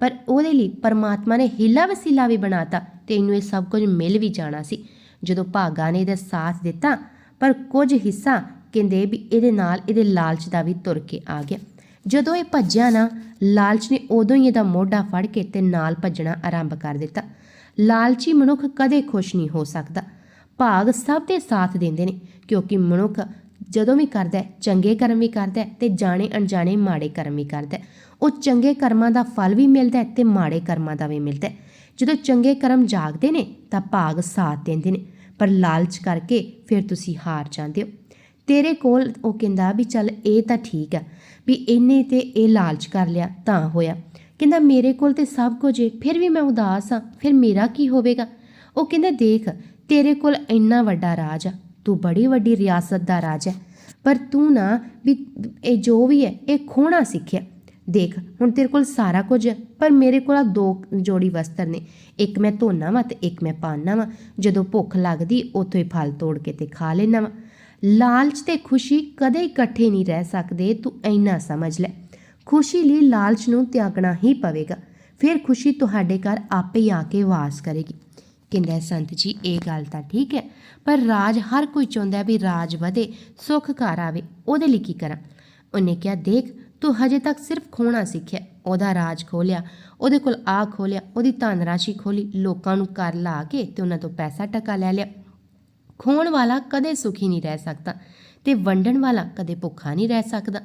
Speaker 1: ਪਰ ਉਹਦੇ ਲਈ ਪਰਮਾਤਮਾ ਨੇ ਹੀਲਾ ਵਸੀਲਾ ਵੀ ਬਣਾਤਾ ਤੇ ਇਹਨੂੰ ਇਹ ਸਭ ਕੁਝ ਮਿਲ ਵੀ ਜਾਣਾ ਸੀ। ਜਦੋਂ ਭਾਗਾ ਨੇ ਇਹਦਾ ਸਾਥ ਦਿੱਤਾ, ਪਰ ਕੁਝ ਹਿੱਸਾ ਕਹਿੰਦੇ ਵੀ ਇਹਦੇ ਨਾਲ ਇਹਦੇ ਲਾਲਚ ਦਾ ਵੀ ਤੁਰ ਕੇ ਆ ਗਿਆ। ਜਦੋਂ ਇਹ ਭੱਜਿਆ ਨਾ, ਲਾਲਚ ਨੇ ਉਦੋਂ ਹੀ ਇਹਦਾ ਮੋਢਾ ਫੜ ਕੇ ਤੇ ਨਾਲ ਭੱਜਣਾ ਆਰੰਭ ਕਰ ਦਿੱਤਾ। ਲਾਲਚੀ ਮਨੁੱਖ ਕਦੇ ਖੁਸ਼ ਨਹੀਂ ਹੋ ਸਕਦਾ। ਭਾਗ ਸਭ ਦੇ ਸਾਥ ਦਿੰਦੇ ਨੇ, ਕਿਉਂਕਿ ਮਨੁੱਖ ਜਦੋਂ ਵੀ ਕਰਦਾ ਹੈ, ਚੰਗੇ ਕਰਮ ਵੀ ਕਰਦਾ ਹੈ ਤੇ ਜਾਣੇ ਅਣਜਾਣੇ ਮਾੜੇ ਕਰਮ ਵੀ ਕਰਦਾ ਹੈ। ਉਹ ਚੰਗੇ ਕਰਮਾਂ ਦਾ ਫਲ ਵੀ ਮਿਲਦਾ ਹੈ ਤੇ ਮਾੜੇ ਕਰਮਾਂ ਦਾ ਵੀ ਮਿਲਦਾ ਹੈ। ਜਦੋਂ ਚੰਗੇ ਕਰਮ ਜਾਗਦੇ ਨੇ ਤਾਂ ਭਾਗ ਸਾਥ ਦਿੰਦੇ ਨੇ ਪਰ ਲਾਲਚ ਕਰਕੇ ਫਿਰ ਤੁਸੀਂ ਹਾਰ ਜਾਂਦੇ ਹੋ ਤੇਰੇ ਕੋਲ ਉਹ ਕਹਿੰਦਾ ਵੀ ਚੱਲ ਇਹ ਤਾਂ ਠੀਕ ਆ ਵੀ ਇਹਨੇ ਤੇ ਇਹ ਲਾਲਚ ਕਰ ਲਿਆ ਤਾਂ ਹੋਇਆ ਕਹਿੰਦਾ ਮੇਰੇ ਕੋਲ ਤੇ ਸਭ ਕੁਝ ਏ ਫਿਰ ਵੀ ਮੈਂ ਉਦਾਸ ਆ ਫਿਰ ਮੇਰਾ ਕੀ ਹੋਵੇਗਾ ਉਹ ਕਹਿੰਦਾ ਦੇਖ ਤੇਰੇ ਕੋਲ ਇੰਨਾ ਵੱਡਾ ਰਾਜ ਆ ਤੂੰ ਬੜੀ ਵੱਡੀ ਰਿਆਸਤ ਦਾ ਰਾਜ ਹੈ। ਪਰ ਤੂੰ ਨਾ ਵੀ ਇਹ ਜੋ ਵੀ ਹੈ, ਇਹ ਖੋਣਾ ਸਿੱਖਿਆ। ਦੇਖ, ਹੁਣ ਤੇਰੇ ਕੋਲ ਸਾਰਾ ਕੁਝ ਹੈ, ਪਰ ਮੇਰੇ ਕੋਲ ਆ ਦੋ ਜੋੜੀ ਵਸਤਰ ਨੇ। ਇੱਕ ਮੈਂ ਧੋਨਾ ਵਾਂ ਤੇ ਇੱਕ ਮੈਂ ਪਾਉਣਾ ਵਾਂ। ਜਦੋਂ ਭੁੱਖ ਲੱਗਦੀ, ਉੱਥੋਂ ਹੀ ਫਲ ਤੋੜ ਕੇ ਤੇ ਖਾ ਲੈਣਾ ਵਾਂ। ਲਾਲਚ ਤੇ ਖੁਸ਼ੀ ਕਦੇ ਇਕੱਠੇ ਨਹੀਂ ਰਹਿ ਸਕਦੇ, ਤੂੰ ਇੰਨਾ ਸਮਝ ਲੈ। ਖੁਸ਼ੀ ਲਈ ਲਾਲਚ ਨੂੰ ਤਿਆਗਣਾ ਹੀ ਪਵੇਗਾ। ਫਿਰ ਖੁਸ਼ੀ ਤੁਹਾਡੇ ਘਰ ਆਪੇ ਆ ਕੇ ਵਾਸ ਕਰੇਗੀ। ਕਹਿੰਦਾ ਸੰਤ ਜੀ, ਇਹ ਗੱਲ ਤਾਂ ਠੀਕ ਹੈ। ਪਰ ਰਾਜ ਹਰ ਕੋਈ ਚਾਹੁੰਦਾ ਵੀ ਰਾਜ ਵਧੇ, ਸੁੱਖ ਘਰ ਆਵੇ। ਉਹਦੇ ਲਈ ਕੀ ਕਰਾਂ? ਉਹਨੇ ਕਿਹਾ, ਦੇਖ, ਤੂੰ ਹਜੇ ਤੱਕ ਸਿਰਫ ਖੋਣਾ ਸਿੱਖਿਆ। ਉਹਦਾ ਰਾਜ ਖੋਲਿਆ, ਉਹਦੇ ਕੋਲ ਆ ਖੋਲਿਆ, ਉਹਦੀ ਧਨ ਰਾਸ਼ੀ ਖੋਲੀ, ਲੋਕਾਂ ਨੂੰ ਕਰ ਲਾ ਕੇ ਤੇ ਉਹਨਾਂ ਤੋਂ ਪੈਸਾ ਟਕਾ ਲੈ ਲਿਆ। ਖੋਣ ਵਾਲਾ ਕਦੇ ਸੁਖੀ ਨਹੀਂ ਰਹਿ ਸਕਦਾ ਤੇ ਵੰਡਣ ਵਾਲਾ ਕਦੇ ਭੁੱਖਾ ਨਹੀਂ ਰਹਿ ਸਕਦਾ।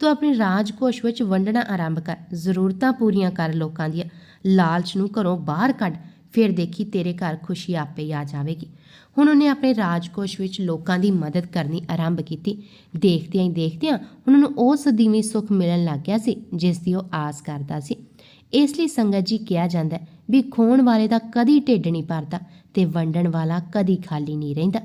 Speaker 1: ਤੂੰ ਆਪਣੇ ਰਾਜਕੋਸ਼ ਵਿੱਚ ਵੰਡਣਾ ਆਰੰਭ ਕਰ। ਜ਼ਰੂਰਤਾਂ ਪੂਰੀਆਂ ਕਰ ਲੋਕਾਂ ਦੀਆਂ। ਲਾਲਚ ਨੂੰ ਘਰੋਂ ਬਾਹਰ ਕੱਢ। ਫਿਰ ਦੇਖੀ ਤੇਰੇ ਘਰ ਖੁਸ਼ੀ ਆਪੇ ਹੀ ਆ ਜਾਵੇਗੀ। ਹੁਣ ਉਹਨੇ ਆਪਣੇ ਰਾਜਕੋਸ਼ ਵਿੱਚ ਲੋਕਾਂ ਦੀ ਮਦਦ ਕਰਨੀ ਆਰੰਭ ਕੀਤੀ। ਦੇਖਦਿਆਂ ਹੀ ਦੇਖਦਿਆਂ ਉਹਨਾਂ ਨੂੰ ਉਹ ਸਦੀਵੀ ਸੁੱਖ ਮਿਲਣ ਲੱਗ ਗਿਆ ਸੀ, ਜਿਸ ਦੀ ਉਹ ਆਸ ਕਰਦਾ ਸੀ। ਇਸ ਲਈ ਸੰਗਤ ਜੀ ਕਿਹਾ ਜਾਂਦਾ ਹੈ ਵੀ ਖੋਣ ਵਾਲੇ ਦਾ ਕਦੀ ਢਿੱਡ ਨਹੀਂ ਭਰਦਾ ਤੇ ਵੰਡਣ ਵਾਲਾ ਕਦੀ ਖਾਲੀ ਨਹੀਂ ਰਹਿੰਦਾ।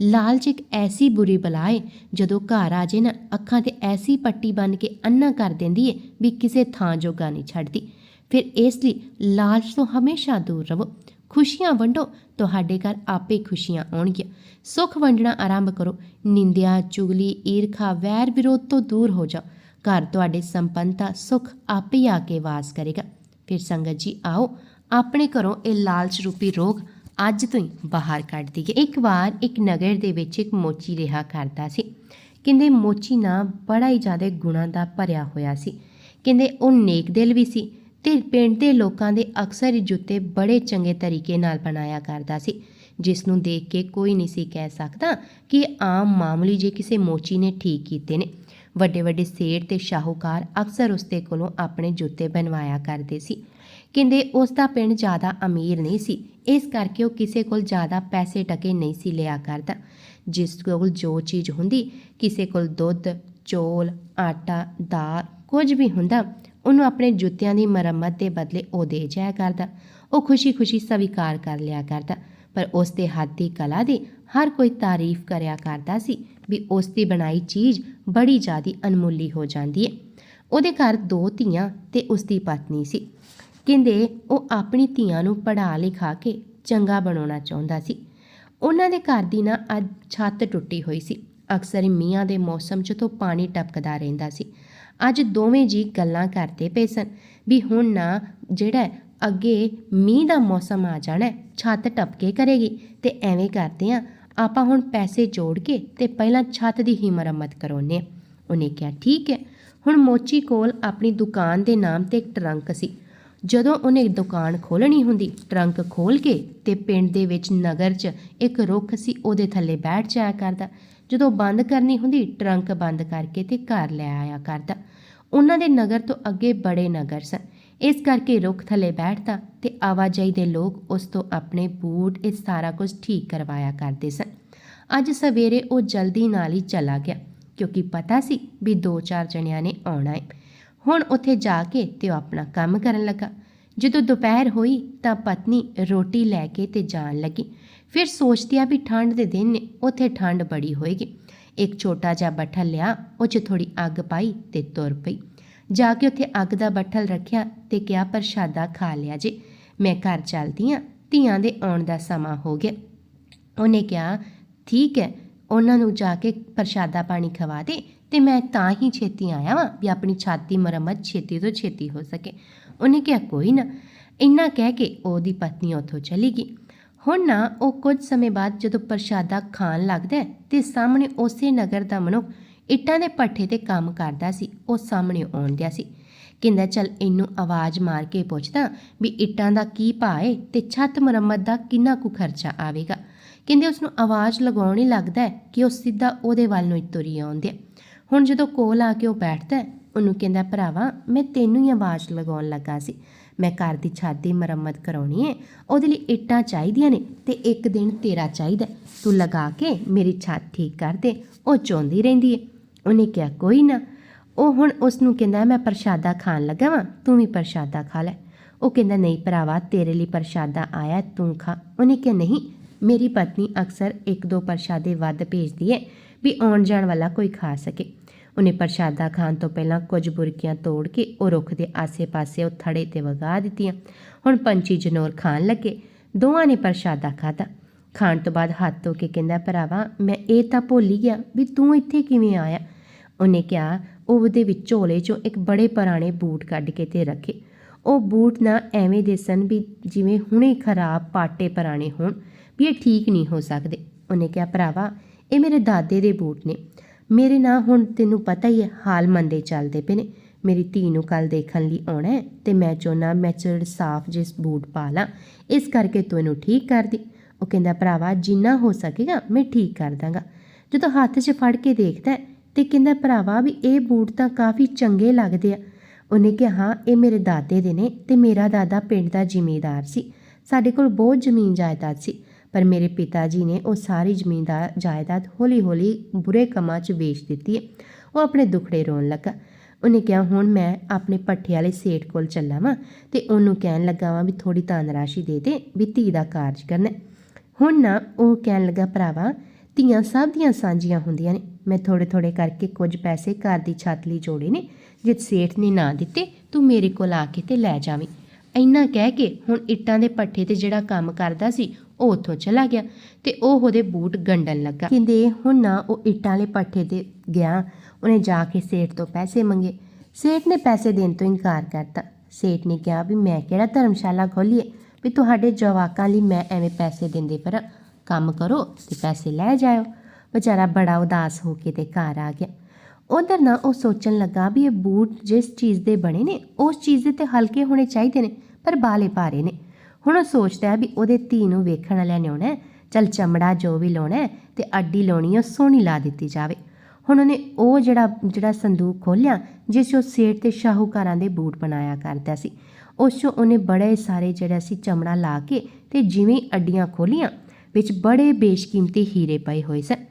Speaker 1: ਲਾਲਚ ਇੱਕ ਐਸੀ ਬੁਰੀ ਬਲਾ ਏ, ਜਦੋਂ ਘਰ ਆ ਜੇ ਨਾ, ਅੱਖਾਂ ਤੇ ਐਸੀ ਪੱਟੀ ਬੰਨ ਕੇ ਅੰਨਾ ਕਰ ਦਿੰਦੀ ਏ ਵੀ ਕਿਸੇ ਥਾਂ ਜੋਗਾ ਨਹੀਂ ਛੱਡਦੀ। ਫਿਰ ਇਸ ਲਈ ਲਾਲਚ ਤੋਂ ਹਮੇਸ਼ਾ ਦੂਰ ਰਹੋ। ਖੁਸ਼ੀਆਂ ਵੰਡੋ, ਤੁਹਾਡੇ ਘਰ ਆਪੇ ਖੁਸ਼ੀਆਂ ਆਉਣਗੀਆਂ। ਸੁੱਖ ਵੰਡਣਾ ਆਰੰਭ ਕਰੋ। ਨਿੰਦਿਆ, ਚੁਗਲੀ, ਈਰਖਾ, ਵੈਰ ਵਿਰੋਧ ਤੋਂ ਦੂਰ ਹੋ ਜਾਓ। ਘਰ ਤੁਹਾਡੇ ਸੰਪੰਨਤਾ, ਸੁੱਖ ਆਪੇ ਆ ਕੇ ਵਾਸ ਕਰੇਗਾ। ਫਿਰ ਸੰਗਤ ਜੀ, ਆਓ, ਆਪਣੇ ਘਰੋਂ ਇਹ ਲਾਲਚ ਰੂਪੀ ਰੋਗ ਅੱਜ ਤੋਂ ਹੀ ਬਾਹਰ ਕੱਢ ਦਈਏ। ਇੱਕ ਵਾਰ ਇੱਕ ਨਗਰ ਦੇ ਵਿੱਚ ਇੱਕ ਮੋਚੀ ਰਿਹਾ ਕਰਦਾ ਸੀ। ਕਹਿੰਦੇ ਮੋਚੀ ਨਾ ਬੜਾ ਹੀ ਜ਼ਿਆਦਾ ਗੁਣਾਂ ਦਾ ਭਰਿਆ ਹੋਇਆ ਸੀ। ਕਹਿੰਦੇ ਉਹ ਨੇਕ ਦਿਲ ਵੀ ਸੀ। ਤੇ ਪਿੰਡ ਦੇ ਲੋਕਾਂ ਦੇ ਅਕਸਰ ਹੀ ਜੁੱਤੇ ਬੜੇ ਚੰਗੇ ਤਰੀਕੇ ਨਾਲ ਬਣਾਇਆ ਕਰਦਾ ਸੀ, ਜਿਸ ਨੂੰ ਦੇਖ ਕੇ ਕੋਈ ਨਹੀਂ ਸੀ ਕਹਿ ਸਕਦਾ ਕਿ ਆਮ ਮਾਮੂਲੀ ਜੇ ਕਿਸੇ ਮੋਚੀ ਨੇ ਠੀਕ ਕੀਤੇ ਨੇ। ਵੱਡੇ ਵੱਡੇ ਸੇਠ ਤੇ ਸ਼ਾਹੂਕਾਰ ਅਕਸਰ ਉਸਦੇ ਕੋਲੋਂ ਆਪਣੇ ਜੁੱਤੇ ਬਣਵਾਇਆ ਕਰਦੇ ਸੀ। ਕਹਿੰਦੇ ਉਸ ਦਾ ਪਿੰਡ ਜ਼ਿਆਦਾ ਅਮੀਰ ਨਹੀਂ ਸੀ, ਇਸ ਕਰਕੇ ਉਹ ਕਿਸੇ ਕੋਲ ਜ਼ਿਆਦਾ ਪੈਸੇ ਟਕੇ ਨਹੀਂ ਸੀ ਲਿਆ ਕਰਦਾ, ਜਿਸ ਕੋਲ ਜੋ ਚੀਜ਼ ਹੁੰਦੀ, ਕਿਸੇ ਕੋਲ ਦੁੱਧ, ਚੋਲ, ਆਟਾ, ਦਾਲ ਕੁਝ ਵੀ ਹੁੰਦਾ ਉਹਨੂੰ ਆਪਣੇ ਜੁੱਤਿਆਂ ਦੀ ਮੁਰੰਮਤ ਦੇ ਬਦਲੇ ਉਹ ਦੇ ਜਾਇਆ ਕਰਦਾ। ਉਹ ਖੁਸ਼ੀ-ਖੁਸ਼ੀ ਸਵੀਕਾਰ ਕਰ ਲਿਆ ਕਰਦਾ, ਪਰ ਉਸ ਦੇ ਹੱਥ ਦੀ ਕਲਾ ਦੀ ਹਰ ਕੋਈ ਤਾਰੀਫ ਕਰਿਆ ਕਰਦਾ ਸੀ ਵੀ ਉਸ ਦੀ ਬਣਾਈ ਚੀਜ਼ ਬੜੀ ਜ਼ਿਆਦੀ ਅਨਮੁੱਲੀ ਹੋ ਜਾਂਦੀ ਹੈ। ਉਹਦੇ ਘਰ ਦੋ ਧੀਆਂ ਤੇ ਉਸ ਦੀ ਪਤਨੀ ਸੀ। ਕਹਿੰਦੇ ਉਹ ਆਪਣੀ ਧੀਆਂ ਨੂੰ ਪੜ੍ਹਾ ਲਿਖਾ ਕੇ ਚੰਗਾ ਬਣਾਉਣਾ ਚਾਹੁੰਦਾ ਸੀ। ਉਹਨਾਂ ਦੇ ਘਰ ਦੀ ਨਾ ਅੱਜ ਛੱਤ ਟੁੱਟੀ ਹੋਈ ਸੀ। ਅਕਸਰ ਮੀਆਂ ਦੇ ਮੌਸਮ 'ਚ ਤੋਂ ਪਾਣੀ ਟਪਕਦਾ ਰਹਿੰਦਾ ਸੀ। ਅੱਜ ਦੋਵੇਂ ਜੀ ਗੱਲਾਂ ਕਰਦੇ ਪਏ ਸਨ ਵੀ ਹੁਣ ਨਾ ਜਿਹੜਾ ਅੱਗੇ ਮੀਂਹ ਦਾ ਮੌਸਮ ਆ ਜਾਣਾ ਛੱਤ ਟੱਪ ਕੇ ਕਰੇਗੀ ਤੇ ਐਵੇਂ ਕਰਦੇ ਆ ਆਪਾਂ ਹੁਣ ਪੈਸੇ ਜੋੜ ਕੇ ਤੇ ਪਹਿਲਾਂ ਛੱਤ ਦੀ ਹੀ ਮੁਰੰਮਤ ਕਰਾਉਂਦੇ ਹਾਂ। ਉਹਨੇ ਕਿਹਾ, ਠੀਕ ਹੈ। ਹੁਣ ਮੋਚੀ ਕੋਲ ਆਪਣੀ ਦੁਕਾਨ ਦੇ ਨਾਮ ਤੇ ਇੱਕ ਟਰੰਕ ਸੀ। ਜਦੋਂ ਉਹਨੇ ਦੁਕਾਨ ਖੋਲਣੀ ਹੁੰਦੀ, ਟਰੰਕ ਖੋਲ ਕੇ ਤੇ ਪਿੰਡ ਦੇ ਵਿੱਚ ਨਗਰ 'ਚ ਇੱਕ ਰੁੱਖ ਸੀ, ਉਹਦੇ ਥੱਲੇ ਬੈਠ ਜਾਇਆ ਕਰਦਾ। ਜਦੋਂ ਬੰਦ ਕਰਨੀ ਹੁੰਦੀ, ਟਰੰਕ ਬੰਦ ਕਰਕੇ ਤੇ ਘਰ ਲੈ ਆਇਆ ਕਰਦਾ। ਉਹਨਾਂ ਦੇ ਨਗਰ ਤੋਂ ਅੱਗੇ ਬੜੇ ਨਗਰ ਸਨ। ਇਸ ਕਰਕੇ ਰੁੱਖ ਥੱਲੇ ਬੈਠਦਾ ਤੇ ਆਵਾਜਾਈ ਦੇ ਲੋਕ ਉਸ ਤੋਂ ਆਪਣੇ ਬੂਟ, ਇਹ ਸਾਰਾ ਕੁਝ ਠੀਕ ਕਰਵਾਇਆ ਕਰਦੇ ਸਨ। ਅੱਜ ਸਵੇਰੇ ਉਹ ਜਲਦੀ ਨਾਲ ਹੀ ਚਲਾ ਗਿਆ, ਕਿਉਂਕਿ ਪਤਾ ਸੀ ਵੀ ਦੋ ਚਾਰ ਜਣਿਆਂ ਨੇ ਆਉਣਾ ਹੈ ਹੁਣ ਉੱਥੇ ਜਾ ਕੇ ਤੇ ਉਹ ਆਪਣਾ ਕੰਮ ਕਰਨ ਲੱਗਾ। ਜਦੋਂ ਦੁਪਹਿਰ ਹੋਈ ਤਾਂ ਪਤਨੀ ਰੋਟੀ ਲੈ ਕੇ ਤੇ ਜਾਣ ਲੱਗੀ। ਫਿਰ ਸੋਚਦੀ ਆ ਵੀ ਠੰਡ ਦੇ ਦਿਨ ਨੇ, ਉੱਥੇ ਠੰਡ ਬੜੀ ਹੋਏਗੀ। ਇੱਕ ਛੋਟਾ ਜਿਹਾ ਬੱਠਲ ਲਿਆ, ਉਹ 'ਚ ਥੋੜੀ ਅੱਗ ਪਾਈ ਤੇ ਤੁਰ ਪਈ। ਜਾ ਕੇ ਉੱਥੇ ਅੱਗ ਦਾ ਬੱਠਲ ਰੱਖਿਆ ਤੇ ਕਿਹਾ, ਪ੍ਰਸ਼ਾਦਾ ਖਾ ਲਿਆ ਜੇ। ਮੈਂ ਘਰ ਚੱਲਦੀ ਆ, ਧੀਆਂ ਦੇ ਆਉਣ ਦਾ ਸਮਾਂ ਹੋ ਗਿਆ। ਉਹਨੇ ਕਿਹਾ, ਠੀਕ ਹੈ, ਉਹਨਾਂ ਨੂੰ ਜਾ ਕੇ ਪ੍ਰਸ਼ਾਦਾ ਪਾਣੀ ਖਵਾ ਦੇ ਤੇ ਮੈਂ ਤਾਂ ਹੀ ਛੇਤੀ ਆਇਆ ਵਾਂ ਵੀ ਆਪਣੀ ਛਾਤੀ ਮੁਰੰਮਤ ਛੇਤੀ ਤੋਂ ਛੇਤੀ ਹੋ ਸਕੇ। ਉਹਨੇ ਕਿਹਾ, ਕੋਈ ਨਾ। ਇੰਨਾ ਕਹਿ ਕੇ ਉਹਦੀ ਪਤਨੀ ਉੱਥੋਂ ਚਲੀ ਗਈ। ਹੁਣ ਨਾ ਉਹ ਕੁਝ ਸਮੇਂ ਬਾਅਦ ਜਦੋਂ ਪ੍ਰਸ਼ਾਦਾ ਖਾਣ ਲੱਗਦਾ ਹੈ ਤੇ ਸਾਹਮਣੇ ਉਸੇ ਨਗਰ ਦਾ ਮਨੁੱਖ ਇੱਟਾਂ ਦੇ ਪੱਠੇ ਤੇ ਕੰਮ ਕਰਦਾ ਸੀ, ਉਹ ਸਾਹਮਣੇ ਆਉਣ ਦਿਆ ਸੀ। ਕਹਿੰਦਾ, ਚੱਲ ਇਹਨੂੰ ਆਵਾਜ਼ ਮਾਰ ਕੇ ਪੁੱਛਦਾ ਵੀ ਇੱਟਾਂ ਦਾ ਕੀ ਭਾਅ ਏ ਤੇ ਛੱਤ ਮੁਰੰਮਤ ਦਾ ਕਿੰਨਾ ਕੁ ਖਰਚਾ ਆਵੇਗਾ? ਕਹਿੰਦੇ ਉਸ ਨੂੰ ਆਵਾਜ਼ ਲਗਾਉਣ ਲੱਗਦਾ ਕਿ ਉਹ ਸਿੱਧਾ ਉਹਦੇ ਵੱਲ ਨੂੰ ਤੁਰੀ ਆਉਂਦੇ ਹੁਣ ਜਦੋਂ ਕੋਲ ਆ ਕੇ ਉਹ ਬੈਠਦਾ ਉਹਨੂੰ ਕਹਿੰਦਾ, ਭਰਾਵਾ, ਮੈਂ ਤੈਨੂੰ ਹੀ ਆਵਾਜ਼ ਲਗਾਉਣ ਲੱਗਾ ਸੀ। ਮੈਂ ਘਰ ਦੀ ਛੱਤ ਦੀ ਮੁਰੰਮਤ ਕਰਾਉਣੀ ਹੈ ਉਹਦੇ ਲਈ ਇੱਟਾਂ ਚਾਹੀਦੀਆਂ ਨੇ ਤੇ ਇੱਕ ਦਿਨ ਤੇਰਾ ਚਾਹੀਦਾ ਤੂੰ ਲਗਾ ਕੇ ਮੇਰੀ ਛੱਤ ਠੀਕ ਕਰ ਦੇ। ਉਹ ਚਾਹੁੰਦੀ ਰਹਿੰਦੀ ਹੈ ਉਹਨੇ ਕਿਹਾ, ਕੋਈ ਨਾ। ਉਹ ਹੁਣ ਉਸ ਨੂੰ ਕਹਿੰਦਾ, ਮੈਂ ਪ੍ਰਸ਼ਾਦਾ ਖਾਣ ਲੱਗਾ ਵਾਂ। ਤੂੰ ਵੀ ਪ੍ਰਸ਼ਾਦਾ ਖਾ ਲੈ। ਉਹ ਕਹਿੰਦਾ, ਨਹੀਂ ਭਰਾਵਾ, ਤੇਰੇ ਲਈ ਪ੍ਰਸ਼ਾਦਾ ਆਇਆ ਤੂੰ ਖਾ। ਉਹਨੇ ਕਿਹਾ, ਨਹੀਂ, ਮੇਰੀ ਪਤਨੀ ਅਕਸਰ ਇੱਕ ਦੋ ਪ੍ਰਸ਼ਾਦੇ ਵੱਧ ਭੇਜਦੀ ਹੈ ਵੀ ਆਉਣ ਜਾਣ ਵਾਲਾ ਕੋਈ ਖਾ ਸਕੇ। ਉਹਨੇ ਪ੍ਰਸ਼ਾਦਾ ਖਾਣ ਤੋਂ ਪਹਿਲਾਂ ਕੁਝ ਬੁਰਕੀਆਂ ਤੋੜ ਕੇ ਉਹ ਰੁੱਖ ਦੇ ਆਸੇ-ਪਾਸੇ ਉਹ ਥੜੇ ਤੇ ਵਗਾ ਦਿੱਤੀਆਂ। ਹੁਣ ਪੰਛੀ ਜਨੌਰ ਖਾਣ ਲੱਗੇ। ਦੋਵਾਂ ਨੇ ਪ੍ਰਸ਼ਾਦਾ ਖਾਧਾ। ਖਾਣ ਤੋਂ ਬਾਅਦ ਹੱਥ ਧੋ ਕੇ ਕਹਿੰਦਾ, ਭਰਾਵਾ, ਮੈਂ ਇਹ ਤਾਂ ਭੁੱਲ ਹੀ ਗਿਆ ਵੀ ਤੂੰ ਇੱਥੇ ਕਿਵੇਂ ਆਇਆ? ਉਹਨੇ ਕਿਹਾ, ਉਹ ਉਹਦੇ ਵਿੱਚ ਝੋਲੇ 'ਚੋਂ ਇੱਕ ਬੜੇ ਪੁਰਾਣੇ ਬੂਟ ਕੱਢ ਕੇ ਤੇ ਰੱਖੇ। ਉਹ ਬੂਟ ਨਾ ਐਵੇਂ ਦੇ ਸਨ ਵੀ ਜਿਵੇਂ ਹੁਣੇ ਖਰਾਬ ਪਾਟੇ ਪੁਰਾਣੇ ਹੋਣ, ਵੀ ਇਹ ਠੀਕ ਨਹੀਂ ਹੋ ਸਕਦੇ। ਉਹਨੇ ਕਿਹਾ, ਭਰਾਵਾ, ਇਹ ਮੇਰੇ ਦਾਦੇ ਦੇ ਬੂਟ ਨੇ। ਮੇਰੇ ਨਾਲ ਹੁਣ ਤੈਨੂੰ ਪਤਾ ਹੀ ਹੈ, ਹਾਲ ਮੰਦੇ ਚੱਲਦੇ ਪਏ ਨੇ। ਮੇਰੀ ਧੀ ਨੂੰ ਕੱਲ ਦੇਖਣ ਲਈ ਆਉਣਾ ਹੈ ਤੇ ਮੈਂ ਚਾਹੁੰਦਾ ਮੈਂ ਮੈਚਰਡ ਸਾਫ਼ ਜਿਸ ਬੂਟ ਪਾ ਲਾਂ। ਇਸ ਕਰਕੇ ਤੂੰ ਇਹਨੂੰ ਠੀਕ ਕਰ ਦੀ। ਉਹ ਕਹਿੰਦਾ, ਭਰਾਵਾ, ਜਿੰਨਾ ਹੋ ਸਕੇਗਾ, ਮੈਂ ਠੀਕ ਕਰ ਦਾਂਗਾ। ਜਦੋਂ ਹੱਥ 'ਚ ਫੜ ਕੇ ਦੇਖਦਾ ਹੈ ਤੇ ਕਹਿੰਦਾ, ਭਰਾਵਾ, ਵੀ ਇਹ ਬੂਟ ਤਾਂ ਕਾਫੀ ਚੰਗੇ ਲੱਗਦੇ ਆ। ਉਹਨੇ ਕਿਹਾ, ਹਾਂ, ਇਹ ਮੇਰੇ ਦਾਦੇ ਦੇ ਨੇ ਤੇ ਮੇਰਾ ਦਾਦਾ ਪਿੰਡ ਦਾ ਜ਼ਿਮੀਂਦਾਰ ਸੀ। ਸਾਡੇ ਕੋਲ ਬਹੁਤ ਜ਼ਮੀਨ ਜਾਇਦਾਦ ਸੀ। ਪਰ ਮੇਰੇ ਪਿਤਾ ਜੀ ਨੇ ਉਹ ਸਾਰੀ ਜ਼ਮੀਨ ਦਾ ਜਾਇਦਾਦ ਹੌਲੀ-ਹੌਲੀ ਬੁਰੇ ਕੰਮਾਂ 'ਚ ਵੇਚ ਦਿੱਤੀ ਹੈ। ਉਹ ਆਪਣੇ ਦੁਖੜੇ ਰੋਣ ਲੱਗਾ। ਉਹਨੇ ਕਿਹਾ, ਹੁਣ ਮੈਂ ਆਪਣੇ ਪੱਠੇ ਵਾਲੇ ਸੇਠ ਕੋਲ ਚੱਲਾਂ ਵਾਂ ਤੇ ਉਹਨੂੰ ਕਹਿਣ ਲੱਗਾ ਵਾਂ ਵੀ ਥੋੜੀ ਧਨ ਰਾਸ਼ੀ ਦੇ ਦੇ ਵੀ ਧੀ ਦਾ ਕਾਰਜ ਕਰਨਾ ਹੁਣ ਨਾ ਉਹ ਕਹਿਣ ਲੱਗਾ, ਭਰਾਵਾ, ਧੀਆਂ ਸਭ ਦੀਆਂ ਸਾਂਝੀਆਂ ਹੁੰਦੀਆਂ ਨੇ। ਮੈਂ ਥੋੜੇ ਥੋੜੇ ਕਰਕੇ ਕੁਝ ਪੈਸੇ ਘਰ ਦੀ ਛੱਤ ਲਈ ਜੋੜੇ ਨੇ। ਜੇ ਸੇਠ ਨੇ ਨਾ ਦਿੱਤੇ, ਤੂੰ ਮੇਰੇ ਕੋਲ ਆ ਕੇ ਤੇ ਲੈ ਜਾਵੀਂ। ਇੰਨਾ ਕਹਿ ਕੇ ਹੁਣ ਇੱਟਾਂ ਦੇ ਪੱਠੇ ਤੇ ਜਿਹੜਾ ਕੰਮ ਕਰਦਾ ਸੀ ਉਹ ਉੱਥੋਂ ਚਲਾ ਗਿਆ ਤੇ ਉਹ ਉਹਦੇ ਬੂਟ ਗੰਡਣ ਲੱਗਾ। ਕਹਿੰਦੇ, ਹੁਣ ਨਾ ਉਹ ਇੱਟਾਂ ਵਾਲੇ ਪੱਠੇ ਤੇ ਗਿਆ। ਉਹਨੇ ਜਾ ਕੇ ਸੇਠ ਤੋਂ ਪੈਸੇ ਮੰਗੇ। ਸੇਠ ਨੇ ਪੈਸੇ ਦੇਣ ਤੋਂ ਇਨਕਾਰ ਕਰਤਾ। ਸੇਠ ਨੇ ਕਿਹਾ ਵੀ ਮੈਂ ਕਿਹੜਾ ਧਰਮਸ਼ਾਲਾ ਖੋਲੀਏ? ਵੀ ਤੁਹਾਡੇ ਜਵਾਕਾਂ ਲਈ ਮੈਂ ਐਵੇਂ ਪੈਸੇ ਦਿੰਦੇ, ਪਰ ਕੰਮ ਕਰੋ ਤੇ ਪੈਸੇ ਲੈ ਜਾਇਓ। ਵਿਚਾਰਾ ਬੜਾ ਉਦਾਸ ਹੋ ਕੇ ਤੇ ਘਰ ਆ ਗਿਆ। ਉਧਰ ਨਾ ਉਹ ਸੋਚਣ ਲੱਗਾ ਵੀ ਇਹ ਬੂਟ ਜਿਸ ਚੀਜ਼ ਦੇ ਬਣੇ ਨੇ, ਉਸ ਚੀਜ਼ ਦੇ ਤੇ ਹਲਕੇ ਹੋਣੇ ਚਾਹੀਦੇ ਨੇ, ਪਰ ਬਾਲੇ ਭਾਰੇ ਨੇ। ਹੁਣ ਉਹ ਸੋਚਦਾ ਹੈ ਵੀ ਉਹਦੇ ਧੀ ਨੂੰ ਵੇਖਣ ਵਾਲਿਆਂ ਨੇ ਆਉਣਾ ਹੈ, ਚੱਲ ਚਮੜਾ ਜੋ ਵੀ ਲਾਉਣਾ ਹੈ ਤੇ ਅੱਡੀ ਲਾਉਣੀ ਉਹ ਸੋਹਣੀ ਲਾ ਦਿੱਤੀ ਜਾਵੇ। ਹੁਣ ਉਹਨੇ ਉਹ ਜਿਹੜਾ ਜਿਹੜਾ ਸੰਦੂਕ ਖੋਲ੍ਹਿਆ ਜਿਸ 'ਚੋਂ ਸੇਠ ਤੇ ਸ਼ਾਹੂਕਾਰਾਂ ਦੇ ਬੂਟ ਬਣਾਇਆ ਕਰਦਾ ਸੀ। ਉਸ 'ਚੋਂ ਉਹਨੇ ਬੜੇ ਸਾਰੇ ਜਿਹੜਾ ਸੀ ਚਮੜਾ ਲਾ ਕੇ ਤੇ ਜਿਵੇਂ ਅੱਡੀਆਂ ਖੋਲੀਆਂ ਵਿੱਚ ਬੜੇ ਬੇਸ਼ਕੀਮਤੀ ਹੀਰੇ ਪਏ ਹੋਏ ਸਨ।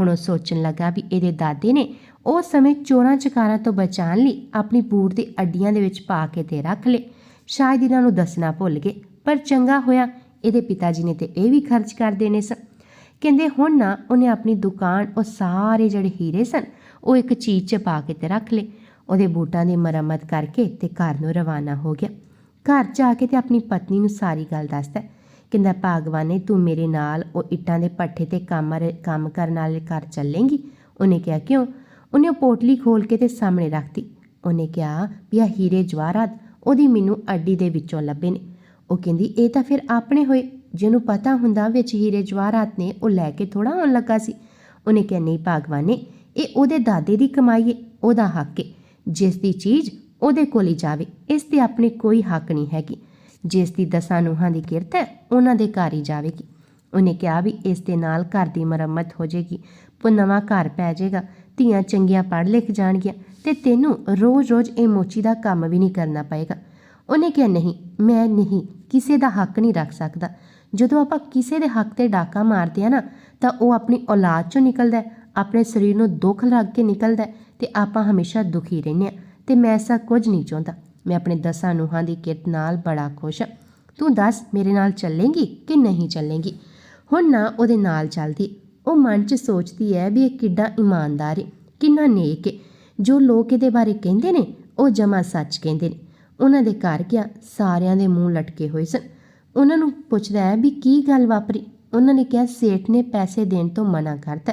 Speaker 1: ਹੁਣ ਉਹ ਸੋਚਣ ਲੱਗਾ ਵੀ ਇਹਦੇ ਦਾਦੇ ਨੇ ਉਹ ਸਮੇਂ ਚੋਰਾਂ ਚਕਾਰਾਂ ਤੋਂ ਬਚਾਉਣ ਲਈ ਆਪਣੀ ਬੂਟ ਦੀ ਅੱਡੀਆਂ ਦੇ ਵਿੱਚ ਪਾ ਕੇ ਤੇ ਰੱਖ ਲਏ। ਸ਼ਾਇਦ ਇਹਨਾਂ ਨੂੰ ਦੱਸਣਾ ਭੁੱਲ ਗਏ। ਪਰ ਚੰਗਾ ਹੋਇਆ। ਇਹਦੇ ਪਿਤਾ ਜੀ ਨੇ ਤੇ ਇਹ ਵੀ ਖਰਚ ਕਰ ਦੇਣੇ ਸਨ। ਕਹਿੰਦੇ ਹੁਣ ਨਾ ਉਹਨੇ ਆਪਣੀ ਦੁਕਾਨ, ਉਹ ਸਾਰੇ ਜਿਹੜੇ ਹੀਰੇ ਸਨ, ਉਹ ਇੱਕ ਚੀਜ਼ 'ਚ ਪਾ ਕੇ ਤੇ ਰੱਖ ਲਏ। ਉਹਦੇ ਬੂਟਾਂ ਦੀ ਮੁਰੰਮਤ ਕਰਕੇ ਤੇ ਘਰ ਨੂੰ ਰਵਾਨਾ ਹੋ ਗਿਆ। ਘਰ ਜਾ ਕੇ ਤੇ ਆਪਣੀ ਪਤਨੀ ਨੂੰ ਸਾਰੀ ਗੱਲ ਦੱਸਦਾ ਕਹਿੰਦਾ, ਭਾਗਵਾਨੇ, ਤੂੰ ਮੇਰੇ ਨਾਲ ਉਹ ਇੱਟਾਂ ਦੇ ਪੱਠੇ ਤੇ ਕੰਮ ਰ- ਕੰਮ ਕਰਨ ਵਾਲੇ ਘਰ ਚੱਲੇਂਗੀ? ਉਹਨੇ ਕਿਹਾ, ਕਿਉਂ? ਉਹਨੇ ਉਹ ਪੋਟਲੀ ਖੋਲ ਕੇ ਤੇ ਸਾਹਮਣੇ ਰੱਖਤੀ ਉਹਨੇ ਕਿਹਾ, ਵੀ ਆ ਹੀਰੇ ਜਵਾਹਰਾਤ, ਉਹਦੀ ਮੈਨੂੰ ਅੱਡੀ ਦੇ ਵਿੱਚੋਂ ਲੱਭੇ ਨੇ। ਉਹ ਕਹਿੰਦੀ, ਇਹ ਤਾਂ ਫਿਰ ਆਪਣੇ ਹੋਏ। ਜਿਹਨੂੰ ਪਤਾ ਹੁੰਦਾ ਵਿੱਚ ਹੀਰੇ ਜਵਾਹਰਾਤ ਨੇ, ਉਹ ਲੈ ਕੇ ਥੋੜਾ ਆਉਣ ਲੱਗਾ ਸੀ। ਉਹਨੇ ਕਿਹਾ, ਨਹੀਂ ਭਾਗਵਾਨੇ, ਇਹ ਉਹਦੇ ਦਾਦੇ ਦੀ ਕਮਾਈ ਏ, ਉਹਦਾ ਹੱਕ ਏ। ਜਿਸ ਦੀ ਚੀਜ਼ ਉਹਦੇ ਕੋਲ ਹੀ ਜਾਵੇ, ਇਸ ਤੇ ਆਪਣੇ ਕੋਈ ਹੱਕ ਨਹੀਂ ਹੈਗੀ। ਜਿਸ ਦੀ ਦਸਾਂ ਨੂੰਹਾਂ ਦੀ ਕਿਰਤ ਹੈ, ਉਹਨਾਂ ਦੇ ਘਰ ਹੀ ਜਾਵੇਗੀ। ਉਹਨੇ ਕਿਹਾ ਵੀ, ਇਸ ਦੇ ਨਾਲ ਘਰ ਦੀ ਮੁਰੰਮਤ ਹੋ ਜਾਏਗੀ। ਉਹ ਨਵਾਂ ਘਰ ਪੈ ਜਾਏਗਾ। ਧੀਆਂ ਚੰਗੀਆਂ ਪੜ੍ਹ ਲਿਖ ਜਾਣਗੀਆਂ ਤੇ ਤੈਨੂੰ ਰੋਜ਼-ਰੋਜ਼ ਇਹ ਮੋਚੀ ਦਾ ਕੰਮ ਵੀ ਨਹੀਂ ਕਰਨਾ ਪਏਗਾ। ਉਹਨੇ ਕਿਹਾ, ਨਹੀਂ, ਮੈਂ ਨਹੀਂ, ਕਿਸੇ ਦਾ ਹੱਕ ਨਹੀਂ ਰੱਖ ਸਕਦਾ। ਜਦੋਂ ਆਪਾਂ ਕਿਸੇ ਦੇ ਹੱਕ ਤੇ ਡਾਕਾ ਮਾਰਦੇ ਆ ਨਾ, ਤਾਂ ਉਹ ਆਪਣੀ ਔਲਾਦ ਚੋਂ ਨਿਕਲਦਾ ਆਪਣੇ ਸਰੀਰ ਨੂੰ ਦੁੱਖ ਲੱਗ ਕੇ ਨਿਕਲਦਾ ਹੈ ਤੇ ਆਪਾਂ ਹਮੇਸ਼ਾ ਦੁਖੀ ਰਹਿੰਦੇ ਆ ਤੇ ਮੈਂ ਐਸਾ ਕੁਝ ਨਹੀਂ ਚਾਹੁੰਦਾ। ਮੈਂ ਆਪਣੇ ਦਸਾਂ ਨੂੰਹਾਂ ਦੀ ਕਿਰਤ ਨਾਲ ਬੜਾ ਖੁਸ਼ ਹਾਂ। ਤੂੰ ਦੱਸ, ਮੇਰੇ ਨਾਲ ਚੱਲੇਂਗੀ ਕਿ ਨਹੀਂ ਚੱਲੇਂਗੀ? ਹੁਣ ਨਾ ਉਹਦੇ ਨਾਲ ਚੱਲਦੀ। ਉਹ ਮਨ 'ਚ ਸੋਚਦੀ ਹੈ ਵੀ ਇਹ ਕਿੱਡਾ ਇਮਾਨਦਾਰ ਹੈ, ਕਿੰਨਾ ਨੇਕ ਹੈ। ਜੋ ਲੋਕ ਇਹਦੇ ਬਾਰੇ ਕਹਿੰਦੇ ਨੇ, ਉਹ ਜਮਾ ਸੱਚ ਕਹਿੰਦੇ ਨੇ। ਉਹਨਾਂ ਦੇ ਘਰ ਗਿਆ, ਸਾਰਿਆਂ ਦੇ ਮੂੰਹ ਲਟਕੇ ਹੋਏ ਸਨ। ਉਹਨਾਂ ਨੂੰ ਪੁੱਛਦਾ ਹੈ ਵੀ ਕੀ ਗੱਲ ਵਾਪਰੀ? ਉਹਨਾਂ ਨੇ ਕਿਹਾ, ਸੇਠ ਨੇ ਪੈਸੇ ਦੇਣ ਤੋਂ ਮਨਾ ਕਰਤਾ।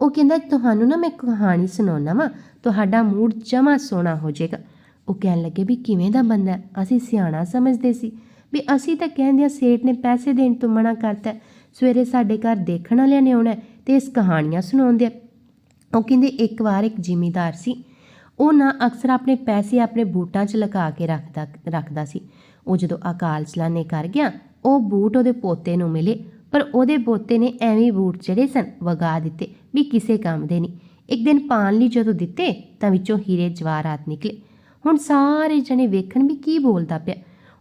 Speaker 1: ਉਹ ਕਹਿੰਦਾ, ਤੁਹਾਨੂੰ ਨਾ ਮੈਂ ਕਹਾਣੀ ਸੁਣਾਉਣਾ ਵਾ। ਤੁਹਾਡਾ ਮੂਡ ਜਮਾ ਸੋਹਣਾ ਹੋ ਜਾਏਗਾ। ਉਹ ਕਹਿਣ ਲੱਗੇ, ਵੀ ਕਿਵੇਂ ਦਾ ਬੰਦਾ ਅਸੀਂ ਸਿਆਣਾ ਸਮਝਦੇ ਸੀ ਵੀ ਅਸੀਂ ਤਾਂ ਕਹਿੰਦੇ ਆ ਸੇਠ ਨੇ ਪੈਸੇ ਦੇਣ ਤੋਂ ਮਨਾ ਕਰਤਾ। ਸਵੇਰੇ ਸਾਡੇ ਘਰ ਦੇਖਣ ਵਾਲਿਆਂ ਨੇ ਆਉਣਾ ਹੈ ਤੇ ਇਸ ਕਹਾਣੀਆਂ ਸੁਣਾਉਂਦੇ ਆ। ਉਹ ਕਹਿੰਦੇ, ਇੱਕ ਵਾਰ ਇੱਕ ਜ਼ਿਮੀਦਾਰ ਸੀ। ਉਹ ਨਾ ਅਕਸਰ ਆਪਣੇ ਪੈਸੇ ਆਪਣੇ ਬੂਟਾਂ 'ਚ ਲਗਾ ਕੇ ਰੱਖਦਾ ਰੱਖਦਾ ਸੀ। ਉਹ ਜਦੋਂ ਅਕਾਲ ਚਲਾਣੇ ਕਰ ਗਿਆ, ਉਹ ਬੂਟ ਉਹਦੇ ਪੋਤੇ ਨੂੰ ਮਿਲੇ, ਪਰ ਉਹਦੇ ਪੋਤੇ ਨੇ ਐਵੇਂ ਬੂਟ ਜਿਹੜੇ ਸਨ ਵਗਾ ਦਿੱਤੇ ਵੀ ਕਿਸੇ ਕੰਮ ਦੇ ਨਹੀਂ। ਇੱਕ ਦਿਨ ਪਾਣ ਲਈ ਜਦੋਂ ਦਿੱਤੇ, ਤਾਂ ਵਿੱਚੋਂ ਹੀਰੇ ਜਵਾਹਰਾਤ ਨਿਕਲੇ। ਹੁਣ ਸਾਰੇ ਜਣੇ ਵੇਖਣ ਵੀ ਕੀ ਬੋਲਦਾ ਪਿਆ।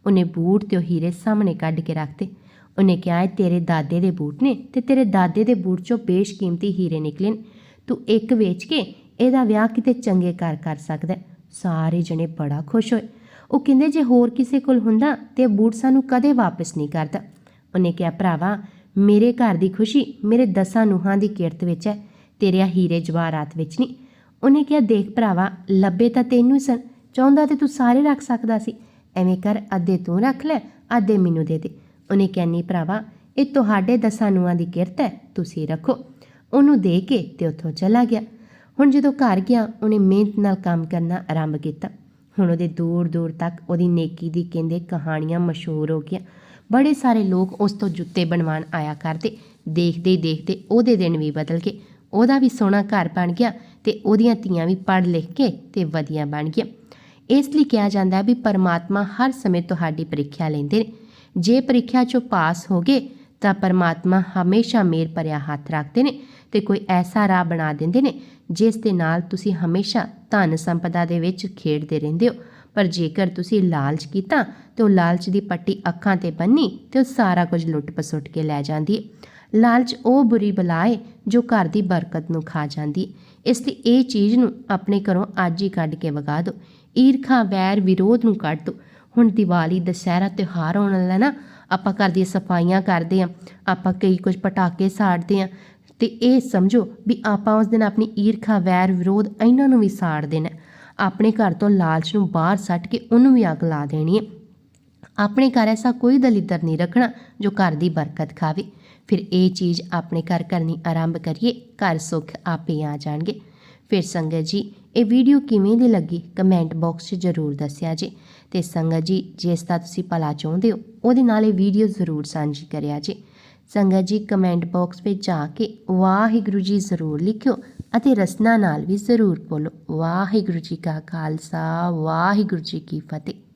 Speaker 1: ਉਹਨੇ ਬੂਟ ਤੇ ਉਹ ਹੀਰੇ ਸਾਹਮਣੇ ਕੱਢ ਕੇ ਰੱਖਤੇ। ਉਹਨੇ ਕਿਹਾ, ਇਹ ਤੇਰੇ ਦਾਦੇ ਦੇ ਬੂਟ ਨੇ ਤੇ ਤੇਰੇ ਦਾਦੇ ਦੇ ਬੂਟ 'ਚੋਂ ਬੇਸ਼ਕੀਮਤੀ ਹੀਰੇ ਨਿਕਲੇ ਨੇ। ਤੂੰ ਇੱਕ ਵੇਚ ਕੇ ਇਹਦਾ ਵਿਆਹ ਕਿਤੇ ਚੰਗੇ ਘਰ ਕਰ ਸਕਦਾ ਸਾਰੇ ਜਣੇ ਬੜਾ ਖੁਸ਼ ਹੋਏ। ਉਹ ਕਹਿੰਦੇ, ਜੇ ਹੋਰ ਕਿਸੇ ਕੋਲ ਹੁੰਦਾ ਤੇ ਇਹ ਬੂਟ ਸਾਨੂੰ ਕਦੇ ਵਾਪਸ ਨਹੀਂ ਕਰਦਾ। ਉਹਨੇ ਕਿਹਾ, ਭਰਾਵਾ, ਮੇਰੇ ਘਰ ਦੀ ਖੁਸ਼ੀ ਮੇਰੇ ਦਸਾਂ ਨੂੰਹਾਂ ਦੀ ਕਿਰਤ ਵਿੱਚ ਹੈ, ਤੇਰੇ ਹੀਰੇ ਜਵਾਹਰਾਤ ਵਿੱਚ ਨਹੀਂ। ਉਹਨੇ ਕਿਹਾ, ਦੇਖ ਭਰਾਵਾ, ਲੱਭੇ ਤਾਂ ਤੈਨੂੰ ਹੀ ਸਨ, ਚਾਹੁੰਦਾ ਤੇ ਤੂੰ ਸਾਰੇ ਰੱਖ ਸਕਦਾ ਸੀ। ਐਵੇਂ ਕਰ, ਅੱਧੇ ਤੂੰ ਰੱਖ ਲੈ, ਅੱਧੇ ਮੈਨੂੰ ਦੇ ਦੇ। ਉਹਨੇ ਕਿਹਾ, ਨਹੀਂ ਭਰਾਵਾ, ਇਹ ਤੁਹਾਡੇ ਦਸਾਂ ਨੂੰਹਾਂ ਦੀ ਕਿਰਤ ਹੈ, ਤੁਸੀਂ ਰੱਖੋ। ਉਹਨੂੰ ਦੇ ਕੇ ਤੇ ਉੱਥੋਂ ਚਲਾ ਗਿਆ। ਹੁਣ ਜਦੋਂ ਘਰ ਗਿਆ, ਉਹਨੇ ਮਿਹਨਤ ਨਾਲ ਕੰਮ ਕਰਨਾ ਆਰੰਭ ਕੀਤਾ। ਹੁਣ ਉਹਦੇ ਦੂਰ ਦੂਰ ਤੱਕ ਉਹਦੀ ਨੇਕੀ ਦੀ ਕਹਿੰਦੇ ਕਹਾਣੀਆਂ ਮਸ਼ਹੂਰ ਹੋ ਗਈਆਂ। ਬੜੇ ਸਾਰੇ ਲੋਕ ਉਸ ਤੋਂ ਜੁੱਤੇ ਬਣਵਾਉਣ ਆਇਆ ਕਰਦੇ। ਦੇਖਦੇ ਹੀ ਦੇਖਦੇ ਉਹਦੇ ਦਿਨ ਵੀ ਬਦਲ ਗਏ। ਉਹਦਾ ਵੀ ਸੋਹਣਾ ਘਰ ਬਣ ਗਿਆ ਤੇ ਉਹਦੀਆਂ ਧੀਆਂ ਵੀ ਪੜ੍ਹ ਲਿਖ ਕੇ ਤੇ ਵਧੀਆ ਬਣ ਗਈਆਂ। ਇਸ ਲਈ ਕਿਹਾ ਜਾਂਦਾ ਵੀ ਪਰਮਾਤਮਾ ਹਰ ਸਮੇਂ ਤੁਹਾਡੀ ਪ੍ਰੀਖਿਆ ਲੈਂਦੇ ਨੇ। ਜੇ ਪ੍ਰੀਖਿਆ ਚੋਂ ਪਾਸ ਹੋ ਗਏ ਤਾਂ ਪਰਮਾਤਮਾ ਹਮੇਸ਼ਾ ਮੇਰ ਭਰਿਆ ਹੱਥ ਰੱਖਦੇ ਨੇ। ਤੇ ਕੋਈ ਐਸਾ ਰਾਹ ਬਣਾ ਦਿੰਦੇ ਨੇ ਜਿਸ ਦੇ ਨਾਲ ਤੁਸੀਂ ਹਮੇਸ਼ਾ ਧਨ ਸੰਪਦਾ ਦੇ ਵਿੱਚ ਖੇਡਦੇ ਰਹਿੰਦੇ ਹੋ। ਪਰ ਜੇਕਰ ਤੁਸੀਂ ਲਾਲਚ ਕੀਤਾ, ਤੇ ਉਹ ਲਾਲਚ ਦੀ ਪੱਟੀ ਅੱਖਾਂ ਤੇ ਬੰਨੀ ਤੇ ਉਹ ਸਾਰਾ ਕੁਝ ਲੁੱਟ ਪਸੁੱਟ ਕੇ ਲੈ ਜਾਂਦੀ ਹੈ। ਲਾਲਚ ਉਹ ਬੁਰੀ ਬਲਾ ਹੈ ਜੋ ਘਰ ਦੀ ਬਰਕਤ ਨੂੰ ਖਾ ਜਾਂਦੀ ਹੈ। ਇਸ ਲਈ ਇਹ ਚੀਜ਼ ਨੂੰ ਆਪਣੇ ਘਰੋਂ ਅੱਜ ਹੀ ਕੱਢ ਕੇ ਵਗਾ ਦਿਓ। ਈਰਖਾ, ਵੈਰ, ਵਿਰੋਧ ਨੂੰ ਕੱਢ ਦਿਓ। ਹੁਣ ਦੀਵਾਲੀ, ਦਸ਼ਹਿਰਾ, ਤਿਉਹਾਰ ਆਉਣ ਵਾਲਾ ਨਾ, ਆਪਾਂ ਘਰ ਦੀਆਂ ਸਫਾਈਆਂ ਕਰਦੇ ਆਂ ਆਪਾਂ ਕਈ ਕੁਝ ਪਟਾਕੇ ਸਾੜਦੇ ਆਂ ਤੇ ਇਹ ਸਮਝੋ ਵੀ ਆਪਾਂ ਉਸ ਦਿਨ ਆਪਣੀ ਈਰਖਾ, ਵੈਰ, ਵਿਰੋਧ ਇਹਨਾਂ ਨੂੰ ਵੀ ਸਾੜ ਦੇਣਾ। ਆਪਣੇ ਘਰ ਤੋਂ ਲਾਲਚ ਨੂੰ ਬਾਹਰ ਸੱਟ ਕੇ ਉਹਨੂੰ ਵੀ ਅੱਗ ਲਾ ਦੇਣੀ ਹੈ। ਆਪਣੇ ਘਰ ਐਸਾ ਕੋਈ ਦਲਿੱਦਰ ਨਹੀਂ ਰੱਖਣਾ ਜੋ ਘਰ ਦੀ ਬਰਕਤ ਖਾਵੇ। ਫਿਰ ਇਹ ਚੀਜ਼ ਆਪਣੇ ਘਰ ਕਰਨੀ ਆਰੰਭ ਕਰੀਏ, ਘਰ ਸੁੱਖ ਆਪੇ ਆ ਜਾਣਗੇ। ਫਿਰ ਸੰਗਤ ਜੀ, ਇਹ ਵੀਡੀਓ ਕਿਵੇਂ ਦੀ ਲੱਗੀ? ਕਮੈਂਟ ਬਾਕਸ 'ਚ ਜ਼ਰੂਰ ਦੱਸਿਆ ਜੀ। ਤੇ ਸੰਗਤ ਜੀ ਜਿਸ ਦਾ ਤੁਸੀਂ ਭਲਾ ਚਾਹੁੰਦੇ ਹੋ, ਉਹਦੇ ਨਾਲ ਇਹ ਵੀਡੀਓ ਜ਼ਰੂਰ ਸਾਂਝੀ ਕਰਿਆ ਜੀ। ਸੰਗਤ ਜੀ ਕਮੈਂਟ ਬਾਕਸ ਵਿੱਚ ਜਾ ਕੇ ਵਾਹਿਗੁਰੂ ਜੀ ਜ਼ਰੂਰ ਲਿਖਿਓ ਅਤੇ ਰਸਨਾ ਨਾਲ ਵੀ ਜ਼ਰੂਰ ਬੋਲੋ। ਵਾਹਿਗੁਰੂ ਜੀ ਕਾ ਖਾਲਸਾ, ਵਾਹਿਗੁਰੂ ਜੀ ਕੀ ਫਤਿਹ।